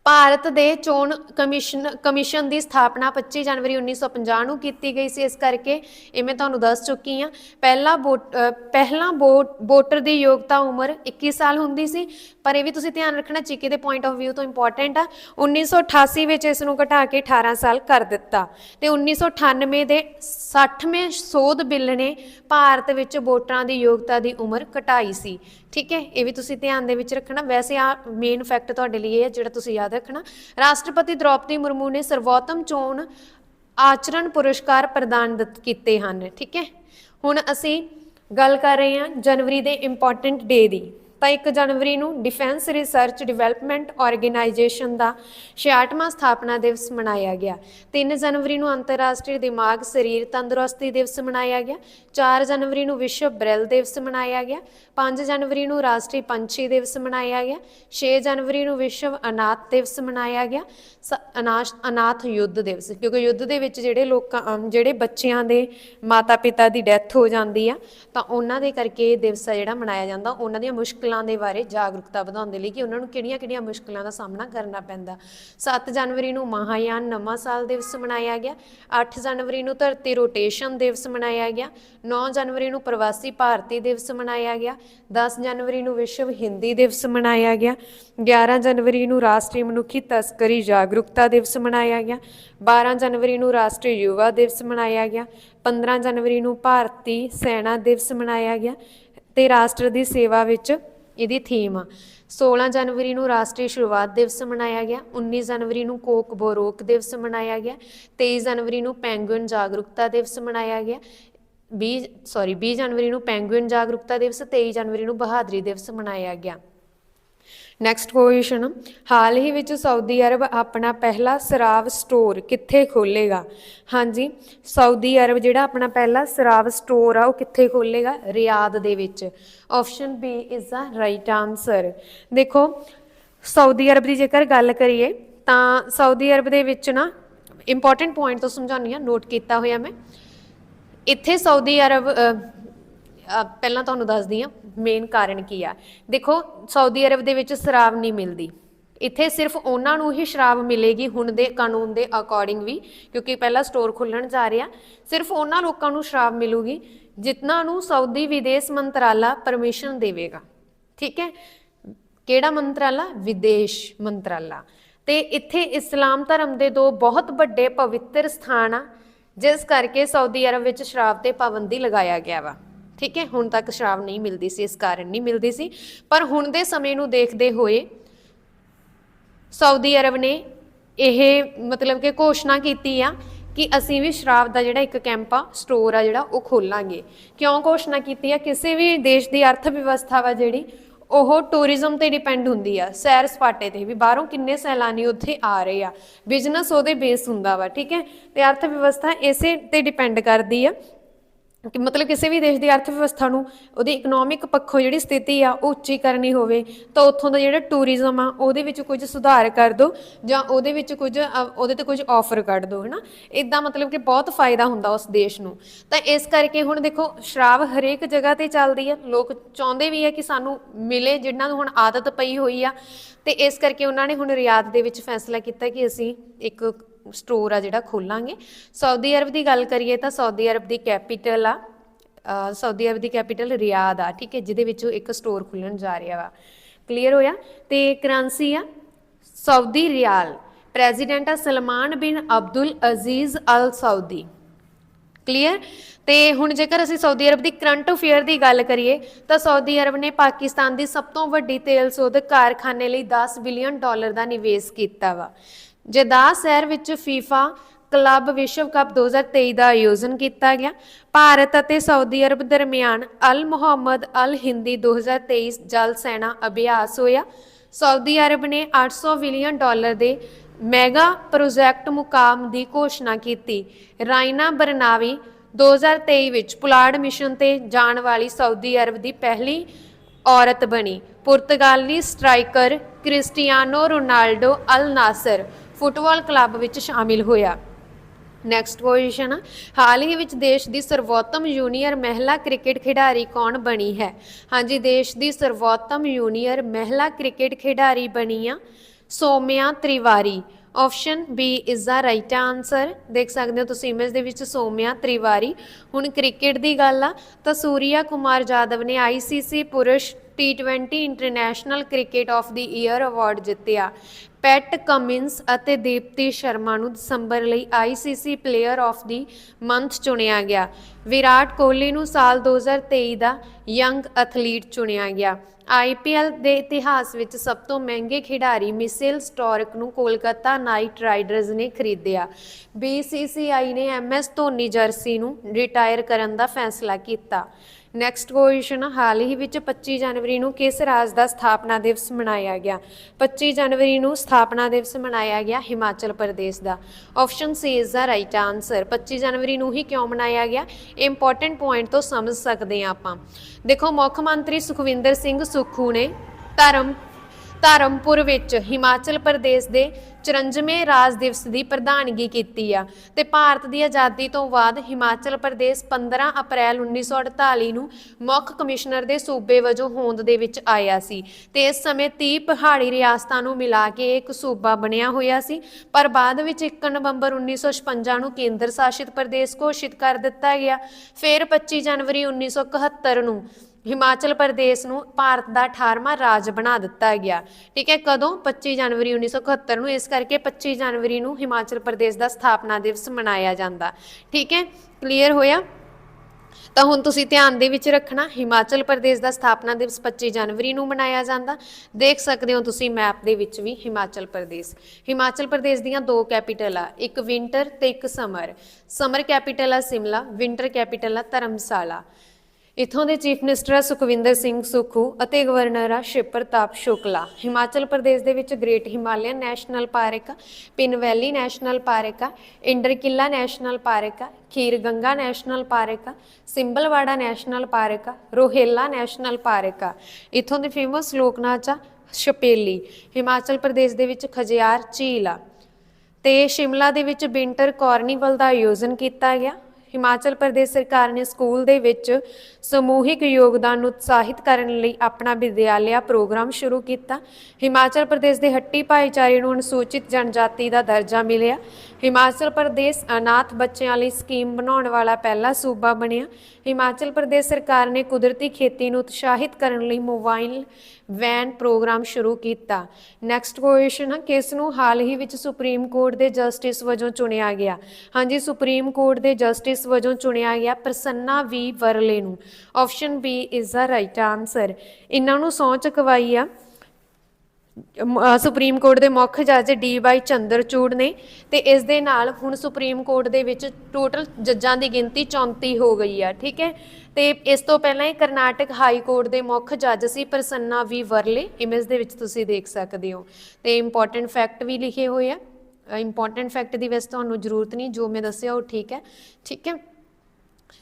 ਭਾਰਤ ਦੇ ਚੋਣ ਕਮਿਸ਼ਨ ਕਮਿਸ਼ਨ ਦੀ ਸਥਾਪਨਾ 25 ਜਨਵਰੀ 1950 ਨੂੰ ਕੀਤੀ ਗਈ ਸੀ, ਇਸ ਕਰਕੇ ਇਹ ਮੈਂ ਤੁਹਾਨੂੰ ਦੱਸ ਚੁੱਕੀ ਹਾਂ। ਪਹਿਲਾ ਵੋਟ ਪਹਿਲਾਂ ਵੋਟ ਵੋਟਰ ਦੀ ਯੋਗਤਾ ਉਮਰ 21 ਸਾਲ ਹੁੰਦੀ ਸੀ ਪਰ ਇਹ ਵੀ ਤੁਸੀਂ ਧਿਆਨ ਰੱਖਣਾ, ਚੀਕੇ ਦੇ ਪੁਆਇੰਟ ਆਫ View ਤੋਂ ਇੰਪੋਰਟੈਂਟ ਆ। 1988 ਵਿੱਚ ਇਸ ਨੂੰ ਘਟਾ ਕੇ 18 ਸਾਲ ਕਰ ਦਿੱਤਾ। ਤੇ 1998 ਦੇ 60ਵੇਂ ਸੋਧ ਬਿੱਲ ਨੇ ਭਾਰਤ ਵਿੱਚ ਵੋਟਰਾਂ ਦੀ ਯੋਗਤਾ ਦੀ ਉਮਰ ਘਟਾਈ ਸੀ। ਠੀਕ ਹੈ? ਇਹ ਵੀ ਤੁਸੀਂ ਧਿਆਨ ਦੇ ਵਿੱਚ ਰੱਖਣਾ। ਵੈਸੇ ਆ ਮੇਨ ਫੈਕਟ ਤੁਹਾਡੇ ਲਈ ਇਹ ਹੈ, ਜਿਹੜਾ ਤੁਸੀਂ ਯਾਦ ਰੱਖਣਾ। ਰਾਸ਼ਟਰਪਤੀ ਦ੍ਰੋਪਦੀ ਮੁਰਮੂ ਨੇ ਸਰਵੋਤਮ ਚੋਣ ਆਚਰਣ ਪੁਰਸਕਾਰ ਪ੍ਰਦਾਨ ਦਿੱਤ- ਕੀਤੇ ਹਨ। ਠੀਕ ਹੈ? ਹੁਣ ਅਸੀਂ ਗੱਲ ਕਰ ਰਹੇ ਹਾਂ ਜਨਵਰੀ ਦੇ ਇੰਪੋਰਟੈਂਟ ਡੇ ਦੀ। ਤਾਂ 1 ਜਨਵਰੀ ਨੂੰ ਡਿਫੈਂਸ ਰਿਸਰਚ ਡਿਵੈਲਪਮੈਂਟ ਆਰਗੇਨਾਈਜੇਸ਼ਨ ਦਾ 66ਵਾਂ ਸਥਾਪਨਾ ਦਿਵਸ ਮਨਾਇਆ ਗਿਆ। 3 ਜਨਵਰੀ ਨੂੰ ਅੰਤਰਰਾਸ਼ਟਰੀ ਦਿਮਾਗ ਸਰੀਰ ਤੰਦਰੁਸਤੀ ਦਿਵਸ ਮਨਾਇਆ ਗਿਆ। 4 ਜਨਵਰੀ ਨੂੰ ਵਿਸ਼ਵ ਬ੍ਰੈਲ ਦਿਵਸ ਮਨਾਇਆ ਗਿਆ। 5 ਜਨਵਰੀ ਨੂੰ ਰਾਸ਼ਟਰੀ ਪੰਛੀ ਦਿਵਸ ਮਨਾਇਆ ਗਿਆ। 6 ਜਨਵਰੀ ਨੂੰ ਵਿਸ਼ਵ ਅਨਾਥ ਦਿਵਸ ਮਨਾਇਆ ਗਿਆ। ਸ- ਅਨਾਸ਼ ਅਨਾਥ ਯੁੱਧ ਦਿਵਸ, ਕਿਉਂਕਿ ਯੁੱਧ ਦੇ ਵਿੱਚ ਜਿਹੜੇ ਲੋਕਾਂ ਜਿਹੜੇ ਬੱਚਿਆਂ ਦੇ ਮਾਤਾ-ਪਿਤਾ ਦੀ ਡੈਥ ਹੋ ਜਾਂਦੀ ਆ, ਤਾਂ ਉਹਨਾਂ ਦੇ ਕਰਕੇ ਇਹ ਦਿਵਸ ਆ ਜਿਹੜਾ ਮਨਾਇਆ ਜਾਂਦਾ। ਉਹਨਾਂ ਦੀਆਂ ਮੁਸ਼ਕਲ ਦੇ ਬਾਰੇ ਜਾਗਰੂਕਤਾ ਵਧਾਉਣ ਦੇ ਲਈ ਕਿ ਉਹਨਾਂ ਨੂੰ ਕਿਹੜੀਆਂ-ਕਿਹੜੀਆਂ ਮੁਸ਼ਕਲਾਂ ਦਾ ਸਾਹਮਣਾ ਕਰਨਾ ਪੈਂਦਾ। 7 ਜਨਵਰੀ ਨੂੰ ਮਹਾਯਾਨ ਨਵਾਂ ਸਾਲ ਦਿਵਸ ਮਨਾਇਆ ਗਿਆ। 8 ਜਨਵਰੀ ਨੂੰ ਧਰਤੀ ਰੋਟੇਸ਼ਨ ਦਿਵਸ ਮਨਾਇਆ ਗਿਆ। 9 ਜਨਵਰੀ ਨੂੰ ਪ੍ਰਵਾਸੀ ਭਾਰਤੀ ਦਿਵਸ ਮਨਾਇਆ ਗਿਆ। 10 ਜਨਵਰੀ ਨੂੰ ਵਿਸ਼ਵ ਹਿੰਦੀ ਦਿਵਸ ਮਨਾਇਆ ਗਿਆ। 11 ਜਨਵਰੀ ਨੂੰ ਰਾਸ਼ਟਰੀ ਮਨੁੱਖੀ ਤਸਕਰੀ ਜਾਗਰੂਕਤਾ ਦਿਵਸ ਮਨਾਇਆ ਗਿਆ। 12 ਜਨਵਰੀ ਨੂੰ ਰਾਸ਼ਟਰੀ ਯੁਵਾ ਦਿਵਸ ਮਨਾਇਆ ਗਿਆ। 15 ਜਨਵਰੀ ਨੂੰ ਭਾਰਤੀ ਸੈਨਾ ਦਿਵਸ ਮਨਾਇਆ ਗਿਆ। ਤੇ ਰਾਸ਼ਟਰ ਦੀ ਸੇਵਾ ਵਿੱਚ ਇਹਦੀ ਥੀਮ ਆ। 16 ਜਨਵਰੀ ਨੂੰ ਰਾਸ਼ਟਰੀ ਸ਼ੁਰੂਆਤ ਦਿਵਸ ਮਨਾਇਆ ਗਿਆ 19 ਜਨਵਰੀ ਨੂੰ ਕੋਕ ਬੋਰੋਕ ਦਿਵਸ ਮਨਾਇਆ ਗਿਆ 23 ਜਨਵਰੀ ਨੂੰ ਪੈਂਗੁਇਨ ਜਾਗਰੂਕਤਾ ਦਿਵਸ ਮਨਾਇਆ ਗਿਆ 20 ਸੌਰੀ 20 ਜਨਵਰੀ ਨੂੰ ਪੈਂਗੁਇਨ ਜਾਗਰੂਕਤਾ ਦਿਵਸ 23 ਜਨਵਰੀ ਨੂੰ ਬਹਾਦਰੀ ਦਿਵਸ ਮਨਾਇਆ ਗਿਆ। ਨੈਕਸਟ ਕੁਐਸਚਨ ਹਾਲ ਹੀ ਵਿੱਚ ਸਾਊਦੀ ਅਰਬ ਆਪਣਾ ਪਹਿਲਾ ਸ਼ਰਾਬ ਸਟੋਰ ਕਿੱਥੇ ਖੋਲੇਗਾ ਹਾਂਜੀ ਸਾਊਦੀ ਅਰਬ ਜਿਹੜਾ ਆਪਣਾ ਪਹਿਲਾ ਸ਼ਰਾਬ ਸਟੋਰ ਆ, ਉਹ ਕਿੱਥੇ ਖੋਲੇਗਾ ਰਿਆਦ ਦੇ ਵਿੱਚ। Option B is the right answer ਦੇਖੋ ਸਾਊਦੀ ਅਰਬ ਦੀ ਜੇਕਰ ਗੱਲ ਕਰੀਏ, ਤਾਂ ਸਾਊਦੀ ਅਰਬ ਦੇ ਵਿੱਚ ਨਾ ਇੰਪੋਰਟੈਂਟ ਪੁਆਇੰਟ ਤੋਂ ਸਮਝਾਉਂਦੀ ਆ ਨੋਟ ਕੀਤਾ ਹੋਇਆ ਮੈਂ। ਇੱਥੇ ਸਾਊਦੀ ਅਰਬ ਪਹਿਲਾਂ ਤੁਹਾਨੂੰ ਦੱਸਦੀ ਆ ਮੇਨ ਕਾਰਨ ਕੀ ਆ। ਦੇਖੋ ਸਾਊਦੀ ਅਰਬ ਦੇ ਵਿੱਚ ਸ਼ਰਾਬ ਨਹੀਂ ਮਿਲਦੀ। ਇੱਥੇ ਸਿਰਫ ਉਹਨਾਂ ਨੂੰ ਹੀ ਸ਼ਰਾਬ ਮਿਲੇਗੀ, ਹੁਣ ਦੇ ਕਾਨੂੰਨ ਦੇ ਅਕੋਰਡਿੰਗ ਵੀ, ਕਿਉਂਕਿ ਪਹਿਲਾ ਸਟੋਰ ਖੁੱਲਣ ਜਾ ਰਿਹਾ ਸਿਰਫ ਉਹਨਾਂ ਲੋਕਾਂ ਨੂੰ ਸ਼ਰਾਬ ਮਿਲੂਗੀ ਜਿਨ੍ਹਾਂ ਨੂੰ ਸਾਊਦੀ ਵਿਦੇਸ਼ ਮੰਤਰਾਲਾ ਪਰਮਿਸ਼ਨ ਦੇਵੇਗਾ। ਠੀਕ ਹੈ? ਕਿਹੜਾ ਮੰਤਰਾਲਾ? ਵਿਦੇਸ਼ ਮੰਤਰਾਲਾ। ਤੇ ਇੱਥੇ ਇਸਲਾਮ ਧਰਮ ਦੇ ਦੋ ਬਹੁਤ ਵੱਡੇ ਪਵਿੱਤਰ ਸਥਾਨ ਆ, ਜਿਸ ਕਰਕੇ ਸਾਊਦੀ ਅਰਬ ਵਿੱਚ ਸ਼ਰਾਬ ਤੇ ਪਾਬੰਦੀ ਲਗਾਇਆ ਗਿਆ ਵਾ। ਠੀਕ ਹੈ, ਹੁਣ ਤੱਕ ਸ਼ਰਾਬ ਨਹੀਂ ਮਿਲਦੀ ਸੀ, ਇਸ ਕਾਰਨ ਨਹੀਂ ਮਿਲਦੀ ਸੀ। ਪਰ ਹੁਣ ਦੇ ਸਮੇਂ ਨੂੰ ਦੇਖਦੇ ਹੋਏ ਸਾਊਦੀ ਅਰਬ ਨੇ ਇਹ ਮਤਲਬ ਕਿ ਘੋਸ਼ਣਾ ਕੀਤੀ ਆ ਕਿ ਅਸੀਂ ਵੀ ਸ਼ਰਾਬ ਦਾ ਜਿਹੜਾ ਇੱਕ ਕੈਂਪ ਆ, ਸਟੋਰ ਆ ਜਿਹੜਾ, ਉਹ ਖੋਲਾਂਗੇ। ਕਿਉਂ ਘੋਸ਼ਣਾ ਕੀਤੀ ਆ? ਕਿਸੇ ਵੀ ਦੇਸ਼ ਦੀ ਅਰਥ ਵਿਵਸਥਾ ਵਾ ਜਿਹੜੀ, ਉਹ ਟੂਰਿਜ਼ਮ ਤੇ ਡਿਪੈਂਡ ਹੁੰਦੀ ਆ, ਸੈਰ ਸਪਾਟੇ ਤੇ ਵੀ। ਬਾਹਰੋਂ ਕਿੰਨੇ ਸੈਲਾਨੀ ਉੱਥੇ ਆ ਰਹੇ ਆ। ਬਿਜ਼ਨਸ ਉਹਦੇ ਬੇਸ ਹੁੰਦਾ ਵਾ, ਠੀਕ ਹੈ? ਤੇ ਅਰਥ ਵਿਵਸਥਾ ਇਸੇ ਤੇ ਡਿਪੈਂਡ ਕਰਦੀ ਆ ਕਿ ਮਤਲਬ ਕਿਸੇ ਵੀ ਦੇਸ਼ ਦੀ ਅਰਥ ਵਿਵਸਥਾ ਨੂੰ ਉਹਦੀ ਇਕਨੋਮਿਕ ਪੱਖੋਂ ਜਿਹੜੀ ਸਥਿਤੀ ਆ, ਉਹ ਉੱਚੀ ਕਰਨੀ ਹੋਵੇ, ਤਾਂ ਉੱਥੋਂ ਦਾ ਜਿਹੜਾ ਟੂਰਿਜ਼ਮ ਆ, ਉਹਦੇ ਵਿੱਚ ਕੁਝ ਸੁਧਾਰ ਕਰ ਦਿਓ ਜਾਂ ਉਹਦੇ ਵਿੱਚ ਕੁਝ ਉਹਦੇ ਤੇ ਕੁਝ ਆਫਰ ਕੱਢ ਦਿਓ ਹਨਾ? ਇਦਾਂ ਮਤਲਬ ਕਿ ਬਹੁਤ ਫਾਇਦਾ ਹੁੰਦਾ ਉਸ ਦੇਸ਼ ਨੂੰ। ਤਾਂ ਇਸ ਕਰਕੇ ਹੁਣ ਦੇਖੋ, ਸ਼ਰਾਬ ਹਰੇਕ ਜਗ੍ਹਾ ਤੇ ਚੱਲਦੀ ਆ। ਲੋਕ ਚਾਹੁੰਦੇ ਵੀ ਆ ਕਿ ਸਾਨੂੰ ਮਿਲੇ, ਜਿਨ੍ਹਾਂ ਨੂੰ ਹੁਣ ਆਦਤ ਪਈ ਹੋਈ ਆ। ਤੇ ਇਸ ਕਰਕੇ ਉਹਨਾਂ ਨੇ ਹੁਣ ਰਿਆਦ ਦੇ ਵਿੱਚ ਫੈਸਲਾ ਕੀਤਾ ਕਿ ਅਸੀਂ ਇੱਕ ਸਟੋਰ ਆ ਜਿਹੜਾ ਖੋਲਾਂਗੇ। ਸਾਊਦੀ ਅਰਬ ਦੀ ਗੱਲ ਕਰੀਏ ਤਾਂ ਸਾਊਦੀ ਅਰਬ ਦੀ ਕੈਪੀਟਲ ਆ ਸਾਊਦੀ ਅਰਬ ਦੀ ਕੈਪੀਟਲ ਰਿਆਦ ਆ, ਠੀਕ ਹੈ, ਜਿਹਦੇ ਵਿੱਚੋਂ ਇੱਕ ਸਟੋਰ ਖੁੱਲਣ ਜਾ ਰਿਹਾ ਵਾ। ਕਲੀਅਰ ਹੋਇਆ? ਤੇ ਕਰੰਸੀ ਆ, ਸਾਊਦੀ ਰਿਆਲ। ਪ੍ਰੈਜ਼ੀਡੈਂਟ ਆ Salman bin Abdul Aziz Al Saudi clear ਤੇ ਹੁਣ ਜੇਕਰ ਅਸੀਂ ਸਾਊਦੀ ਅਰਬ ਦੀ ਕਰੰਟ ਅਫੇਅਰ ਦੀ ਗੱਲ ਕਰੀਏ, ਤਾਂ ਸਾਊਦੀ ਅਰਬ ਨੇ ਪਾਕਿਸਤਾਨ ਦੀ ਸਭ ਤੋਂ ਵੱਡੀ ਤੇਲ ਸੋਧ ਕਾਰਖਾਨੇ ਲਈ 10 ਬਿਲੀਅਨ ਡਾਲਰ ਦਾ ਨਿਵੇਸ਼ ਕੀਤਾ ਵਾ। ਜਦਾ ਸ਼ਹਿਰ ਵਿੱਚ ਫੀਫਾ ਕਲੱਬ ਵਿਸ਼ਵ ਕੱਪ 2023 ਦਾ ਆਯੋਜਨ ਕੀਤਾ ਗਿਆ। ਭਾਰਤ ਅਤੇ ਸਾਊਦੀ ਅਰਬ ਦਰਮਿਆਨ ਅਲ ਮੁਹੰਮਦ ਅਲ ਹਿੰਦੀ 2023 ਜਲ ਸੈਨਾ ਅਭਿਆਸ ਹੋਇਆ। ਸਾਊਦੀ ਅਰਬ ਨੇ 800 ਬਿਲੀਅਨ ਡਾਲਰ ਦੇ ਮੈਗਾ ਪ੍ਰੋਜੈਕਟ ਮੁਕਾਮ ਦੀ ਘੋਸ਼ਣਾ ਕੀਤੀ। ਰਾਇਨਾ ਬਰਨਾਵੀ 2023 ਵਿੱਚ ਪੁਲਾੜ ਮਿਸ਼ਨ ਤੇ ਜਾਣ ਵਾਲੀ ਸਾਊਦੀ ਅਰਬ ਦੀ ਪਹਿਲੀ ਔਰਤ ਬਣੀ। ਪੁਰਤਗਾਲੀ striker Cristiano Ronaldo Al Nassr football club ਵਿੱਚ ਸ਼ਾਮਿਲ ਹੋਇਆ। ਨੈਕਸਟ ਪੋਜੀਸ਼ਨ ਹਾਲ ਹੀ ਵਿੱਚ ਦੇਸ਼ ਦੀ ਸਰਵੋਤਮ ਜੂਨੀਅਰ ਮਹਿਲਾ ਕ੍ਰਿਕਟ ਖਿਡਾਰੀ ਕੌਣ ਬਣੀ ਹੈ? ਹਾਂਜੀ, ਦੇਸ਼ ਦੀ ਸਰਵੋਤਮ ਜੂਨੀਅਰ ਮਹਿਲਾ ਕ੍ਰਿਕਟ ਖਿਡਾਰੀ ਬਣੀ ਆ Saumya Tiwari. Option B is the right answer ਦੇਖ ਸਕਦੇ ਹੋ ਤੁਸੀਂ ਇਮੇਜ ਦੇ ਵਿੱਚ ਸੋਮਿਆ ਤ੍ਰਿਵਾਰੀ। ਹੁਣ ਕ੍ਰਿਕਟ ਦੀ ਗੱਲ ਆ, ਤਾਂ ਸੂਰਿਆ ਕੁਮਾਰ ਜਾਦਵ ਨੇ ਆਈਸੀਸੀ ਪੁਰਸ਼ T20 international cricket of the year award ਜਿੱਤਿਆ। ਪੈਟ ਕਮਿੰਸ ਅਤੇ ਦੀਪਤੀ ਸ਼ਰਮਾ ਨੂੰ ਦਸੰਬਰ ਲਈ ICC player of the month ਚੁਣਿਆ ਗਿਆ। ਵਿਰਾਟ ਕੋਹਲੀ ਨੂੰ ਸਾਲ 2023 ਦਾ ਯੰਗ ਐਥਲੀਟ ਚੁਣਿਆ ਗਿਆ। ਆਈਪੀਐਲ ਦੇ ਇਤਿਹਾਸ ਵਿੱਚ ਸਭ ਤੋਂ ਮਹਿੰਗੇ ਖਿਡਾਰੀ ਮਿਸੇਲ ਸਟੋਰਕ ਨੂੰ ਕੋਲਕਾਤਾ ਨਾਈਟ ਰਾਈਡਰਜ਼ ਨੇ ਖਰੀਦਿਆ। BCCI ਨੇ ਐਮਐਸ ਧੋਨੀ ਜਰਸੀ ਨੂੰ ਰਿਟਾਇਰ ਕਰਨ ਦਾ ਫੈਸਲਾ ਕੀਤਾ। ਨੈਕਸਟ ਕੁਐਸਚਨ ਹਾਲ ਹੀ ਵਿੱਚ 25 ਜਨਵਰੀ ਨੂੰ ਕਿਸ ਰਾਜ ਦਾ ਸਥਾਪਨਾ ਦਿਵਸ ਮਨਾਇਆ ਗਿਆ? 25 ਜਨਵਰੀ ਨੂੰ ਸਥਾਪਨਾ ਦਿਵਸ ਮਨਾਇਆ ਗਿਆ ਹਿਮਾਚਲ ਪ੍ਰਦੇਸ਼ ਦਾ। Option C is the right answer 25 ਜਨਵਰੀ ਨੂੰ ਹੀ ਕਿਉਂ ਮਨਾਇਆ ਗਿਆ? ਇੰਪੋਰਟੈਂਟ ਪੁਆਇੰਟ ਤੋਂ ਸਮਝ ਸਕਦੇ ਹਾਂ ਆਪਾਂ। ਦੇਖੋ, ਮੁੱਖ ਮੰਤਰੀ ਸੁਖਵਿੰਦਰ ਸਿੰਘ ਸੁੱਖੂ ਨੇ ਧਰਮ ਧਰਮਪੁਰ ਵਿੱਚ ਹਿਮਾਚਲ ਪ੍ਰਦੇਸ਼ ਦੇ 54ਵੇਂ ਰਾਜ ਦਿਵਸ ਦੀ ਪ੍ਰਧਾਨਗੀ ਕੀਤੀ ਆ ਤੇ ਭਾਰਤ ਦੀ ਆਜ਼ਾਦੀ ਤੋਂ ਬਾਅਦ ਹਿਮਾਚਲ ਪ੍ਰਦੇਸ਼ 15 ਅਪ੍ਰੈਲ 1948 ਨੂੰ ਮੁੱਖ ਕਮਿਸ਼ਨਰ ਦੇ ਸੂਬੇ ਵਜੋਂ ਹੋਂਦ ਦੇ ਵਿੱਚ ਆਇਆ ਸੀ ਤੇ ਇਸ ਸਮੇਂ 30 ਪਹਾੜੀ ਰਿਆਸਤਾਂ ਨੂੰ ਮਿਲਾ ਕੇ ਇੱਕ ਸੂਬਾ ਬਣਿਆ ਹੋਇਆ ਸੀ, ਪਰ ਬਾਅਦ ਵਿੱਚ 1 ਨਵੰਬਰ 1956 ਨੂੰ ਕੇਂਦਰ ਸ਼ਾਸਿਤ ਪ੍ਰਦੇਸ਼ ਘੋਸ਼ਿਤ ਕਰ ਦਿੱਤਾ ਗਿਆ, ਫਿਰ 25 ਜਨਵਰੀ 1971 ਨੂੰ ਹਿਮਾਚਲ ਪ੍ਰਦੇਸ਼ ਨੂੰ ਭਾਰਤ ਦਾ 18ਵਾਂ ਰਾਜ ਬਣਾ ਦਿੱਤਾ ਗਿਆ। ਠੀਕ ਹੈ, ਕਦੋਂ? 25 ਜਨਵਰੀ 1971 ਨੂੰ। ਇਸ ਕਰਕੇ 25 ਜਨਵਰੀ ਨੂੰ ਹਿਮਾਚਲ ਪ੍ਰਦੇਸ਼ ਦਾ ਸਥਾਪਨਾ ਦਿਵਸ ਮਨਾਇਆ ਜਾਂਦਾ। ਠੀਕ ਹੈ ਕਲੀਅਰ ਹੋਇਆ? ਤਾਂ ਹੁਣ ਤੁਸੀਂ ਧਿਆਨ ਦੇ ਵਿੱਚ ਰੱਖਣਾ, ਹਿਮਾਚਲ ਪ੍ਰਦੇਸ਼ ਦਾ ਸਥਾਪਨਾ ਦਿਵਸ 25 ਜਨਵਰੀ ਨੂੰ ਮਨਾਇਆ ਜਾਂਦਾ। ਦੇਖ ਸਕਦੇ ਹੋ ਤੁਸੀਂ ਮੈਪ ਦੇ ਵਿੱਚ ਵੀ ਹਿਮਾਚਲ ਪ੍ਰਦੇਸ਼। ਹਿਮਾਚਲ ਪ੍ਰਦੇਸ਼ ਦੀਆਂ ਦੋ ਕੈਪੀਟਲ ਆ, ਇੱਕ ਵਿੰਟਰ ਤੇ ਇੱਕ ਸਮਰ। ਸਮਰ ਕੈਪੀਟਲ ਆ ਸਿਮਲਾ, ਵਿੰਟਰ ਕੈਪੀਟਲ ਆ ਧਰਮਸ਼ਾਲਾ। ਇਥੋਂ ਦੇ ਚੀਫ ਮਿਨਿਸਟਰ ਆ ਸੁਖਵਿੰਦਰ ਸਿੰਘ ਸੁਖੂ ਅਤੇ ਗਵਰਨਰ ਆ ਸ਼ਿਵ ਪ੍ਰਤਾਪ ਸ਼ੁਕਲਾ। ਹਿਮਾਚਲ ਪ੍ਰਦੇਸ਼ ਦੇ ਵਿੱਚ ਗ੍ਰੇਟ ਹਿਮਾਲਿਅਨ ਨੈਸ਼ਨਲ ਪਾਰਕ ਆ ਪਿਨ ਵੈਲੀ ਨੈਸ਼ਨਲ ਪਾਰਕ ਆ ਇੰਡਰ ਕਿਲਾ ਨੈਸ਼ਨਲ ਪਾਰਕ ਆ ਖੀਰ ਗੰਗਾ ਨੈਸ਼ਨਲ ਪਾਰਕ ਆ ਸਿੰਬਲਵਾੜਾ ਨੈਸ਼ਨਲ ਪਾਰਕ ਆ ਰੋਹੇਲਾ ਨੈਸ਼ਨਲ ਪਾਰਕ। ਆ ਇਥੋਂ ਦੇ ਫੇਮਸ ਲੋਕ ਨਾਚ ਆ ਛਪੇਲੀ, ਹਿਮਾਚਲ ਪ੍ਰਦੇਸ਼ ਦੇ ਵਿੱਚ ਖਜਿਆਰ ਝੀਲ ਆ। ਤੇ ਸ਼ਿਮਲਾ ਦੇ ਵਿੱਚ ਵਿੰਟਰ ਕਾਰਨੀਵਲ ਦਾ ਆਯੋਜਨ ਕੀਤਾ ਗਿਆ। ਹਿਮਾਚਲ ਪ੍ਰਦੇਸ਼ ਸਰਕਾਰ ਨੇ ਸਕੂਲ ਦੇ ਵਿੱਚ ਸਮੂਹਿਕ ਯੋਗਦਾਨ ਨੂੰ ਉਤਸ਼ਾਹਿਤ ਕਰਨ ਲਈ ਆਪਣਾ ਵਿਦਿਆਲਿਆ ਪ੍ਰੋਗਰਾਮ ਸ਼ੁਰੂ ਕੀਤਾ। ਹਿਮਾਚਲ ਪ੍ਰਦੇਸ਼ ਦੇ ਹੱਟੀ ਭਾਈਚਾਰੇ ਨੂੰ ਅਨੁਸੂਚਿਤ ਜਨਜਾਤੀ ਦਾ ਦਰਜਾ ਮਿਲਿਆ। ਹਿਮਾਚਲ ਪ੍ਰਦੇਸ਼ ਅਨਾਥ ਬੱਚਿਆਂ ਲਈ ਸਕੀਮ ਬਣਾਉਣ ਵਾਲਾ ਪਹਿਲਾ ਸੂਬਾ ਬਣਿਆ। ਹਿਮਾਚਲ ਪ੍ਰਦੇਸ਼ ਸਰਕਾਰ ਨੇ ਕੁਦਰਤੀ ਖੇਤੀ ਨੂੰ ਉਤਸ਼ਾਹਿਤ ਕਰਨ ਲਈ ਮੋਬਾਈਲ ਵੈਨ ਪ੍ਰੋਗਰਾਮ ਸ਼ੁਰੂ ਕੀਤਾ। ਨੈਕਸਟ ਕੁਐਸਚਨ ਹੈ, ਕਿਸ ਨੂੰ ਹਾਲ ਹੀ ਵਿੱਚ ਸੁਪਰੀਮ ਕੋਰਟ ਦੇ ਜਸਟਿਸ ਵਜੋਂ ਚੁਣਿਆ ਗਿਆ? ਹਾਂਜੀ, ਸੁਪਰੀਮ ਕੋਰਟ ਦੇ ਜਸਟਿਸ ਵਜੋਂ ਚੁਣਿਆ ਗਿਆ ਪ੍ਰਸੰਨਾ ਵੀ ਵਰਲੇ ਨੂੰ। Option B is the right answer ਇਹਨਾਂ ਨੂੰ ਸਹੁੰ ਚੁਕਵਾਈ ਆ। ਸੁਪਰੀਮ ਕੋਰਟ ਦੇ ਮੁੱਖ ਜੱਜ ਡੀ ਵਾਈ ਚੰਦਰਚੂੜ ਨੇ ਤੇ ਇਸ ਦੇ ਨਾਲ ਹੁਣ ਸੁਪਰੀਮ ਕੋਰਟ ਦੇ ਵਿੱਚ ਟੋਟਲ ਜੱਜਾਂ ਦੀ ਗਿਣਤੀ 34 ਹੋ ਗਈ ਆ, ਠੀਕ ਹੈ? ਤੇ ਇਸ ਤੋਂ ਪਹਿਲਾਂ ਇਹ ਕਰਨਾਟਕ ਹਾਈ ਕੋਰਟ ਦੇ ਮੁੱਖ ਜੱਜ ਸੀ ਪ੍ਰਸੰਨਾ ਵੀ ਵਰਲੇ ਇਮੇਜ ਦੇ ਵਿੱਚ ਤੁਸੀਂ ਦੇਖ ਸਕਦੇ ਹੋ। ਤੇ ਇੰਪੋਰਟੈਂਟ ਫੈਕਟ ਵੀ ਲਿਖੇ ਹੋਏ ਆ। ਇੰਪੋਰਟੈਂਟ ਫੈਕਟ ਦੀ ਵੈਸੇ ਤੁਹਾਨੂੰ ਜ਼ਰੂਰਤ ਨਹੀਂ, ਜੋ ਮੈਂ ਦੱਸਿਆ ਉਹ ਠੀਕ ਹੈ ਠੀਕ ਹੈ?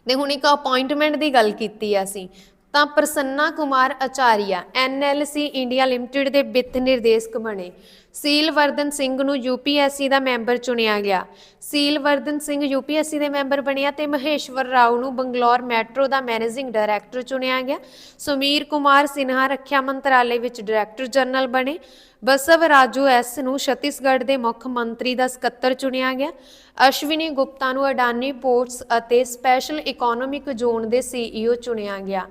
ਤੇ ਹੁਣ ਇੱਕ ਅਪਾਇੰਟਮੈਂਟ ਦੀ ਗੱਲ ਕੀਤੀ ਆ ਅਸੀਂ। ਤਾਂ Prasanna Kumar Acharya NLC India limited ਦੇ ਵਿੱਤ ਨਿਰਦੇਸ਼ਕ ਬਣੇ। ਸੀਲਵਰਦਨ ਸਿੰਘ ਨੂੰ ਯੂਪੀਐਸਸੀ ਦਾ ਮੈਂਬਰ ਚੁਣਿਆ ਗਿਆ। ਸੀਲਵਰਦਨ ਸਿੰਘ ਯੂਪੀਐਸਸੀ ਦੇ ਮੈਂਬਰ ਬਣਿਆ ਤੇ ਮਹੇਸ਼ਵਰ ਰਾਓ ਨੂੰ ਬੰਗਲੌਰ ਮੈਟਰੋ ਦਾ ਮੈਨੇਜਿੰਗ ਡਾਇਰੈਕਟਰ ਚੁਣਿਆ ਗਿਆ। ਸੁਮੀਰ ਕੁਮਾਰ ਸਿਨਹਾ ਰੱਖਿਆ ਮੰਤਰਾਲੇ ਵਿੱਚ ਡਾਇਰੈਕਟਰ ਜਨਰਲ ਬਣੇ। ਬਸਵ ਰਾਜੂ ਐਸ ਨੂੰ ਛੱਤੀਸਗੜ੍ਹ ਦੇ ਮੁੱਖ ਮੰਤਰੀ ਦਾ ਸਕੱਤਰ ਚੁਣਿਆ ਗਿਆ। ਅਸ਼ਵਿਨੀ ਗੁਪਤਾ ਨੂੰ ਅਡਾਨੀ ਪੋਰਟਸ ਅਤੇ ਸਪੈਸ਼ਲ ਇਕਨੋਮਿਕ ਜ਼ੋਨ ਦੇ ਸੀਈਓ ਚੁਣਿਆ ਗਿਆ।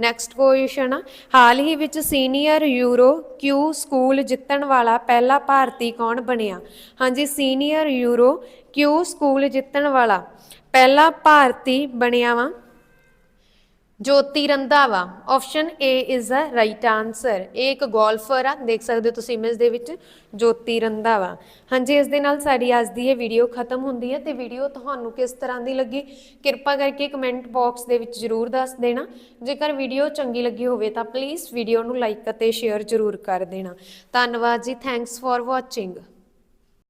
ਨੈਕਸਟ ਕੁਐਸਚਨ ਹਾਲ ਹੀ ਵਿੱਚ ਸੀਨੀਅਰ ਯੂਰੋ ਕਿਊ ਸਕੂਲ ਜਿੱਤਣ ਵਾਲਾ ਪਹਿਲਾ ਭਾਰਤੀ ਕੌਣ ਬਣਿਆ? ਹਾਂਜੀ ਸੀਨੀਅਰ ਯੂਰੋ ਕਿਊ ਸਕੂਲ ਜਿੱਤਣ ਵਾਲਾ ਪਹਿਲਾ ਭਾਰਤੀ ਬਣਿਆ ਵਾ Jyoti Randhawa option A is the right answer ਇਹ ਇੱਕ ਗੋਲਫਰ ਆ, ਦੇਖ ਸਕਦੇ ਹੋ ਤੁਸੀਂ ਇਮੇਜ ਦੇ ਵਿੱਚ, ਜੋਤੀ ਰੰਧਾਵਾ। ਹਾਂਜੀ, ਇਸ ਦੇ ਨਾਲ ਸਾਡੀ ਅੱਜ ਦੀ ਇਹ ਵੀਡੀਓ ਖਤਮ ਹੁੰਦੀ ਹੈ ਤੇ ਵੀਡੀਓ ਤੁਹਾਨੂੰ ਕਿਸ ਤਰ੍ਹਾਂ ਦੀ ਲੱਗੀ? ਕਿਰਪਾ ਕਰਕੇ ਕਮੈਂਟ ਬਾਕਸ ਦੇ ਵਿੱਚ ਜਰੂਰ ਦੱਸ ਦੇਣਾ। ਜੇਕਰ ਵੀਡੀਓ ਚੰਗੀ ਲੱਗੀ ਹੋਵੇ ਤਾਂ ਪਲੀਜ਼ ਵੀਡੀਓ ਨੂੰ ਲਾਈਕ ਅਤੇ ਸ਼ੇਅਰ ਜਰੂਰ ਕਰ ਦੇਣਾ। ਧੰਨਵਾਦ ਜੀ ਥੈਂਕਸ ਫॉर ਵਾਚਿੰਗ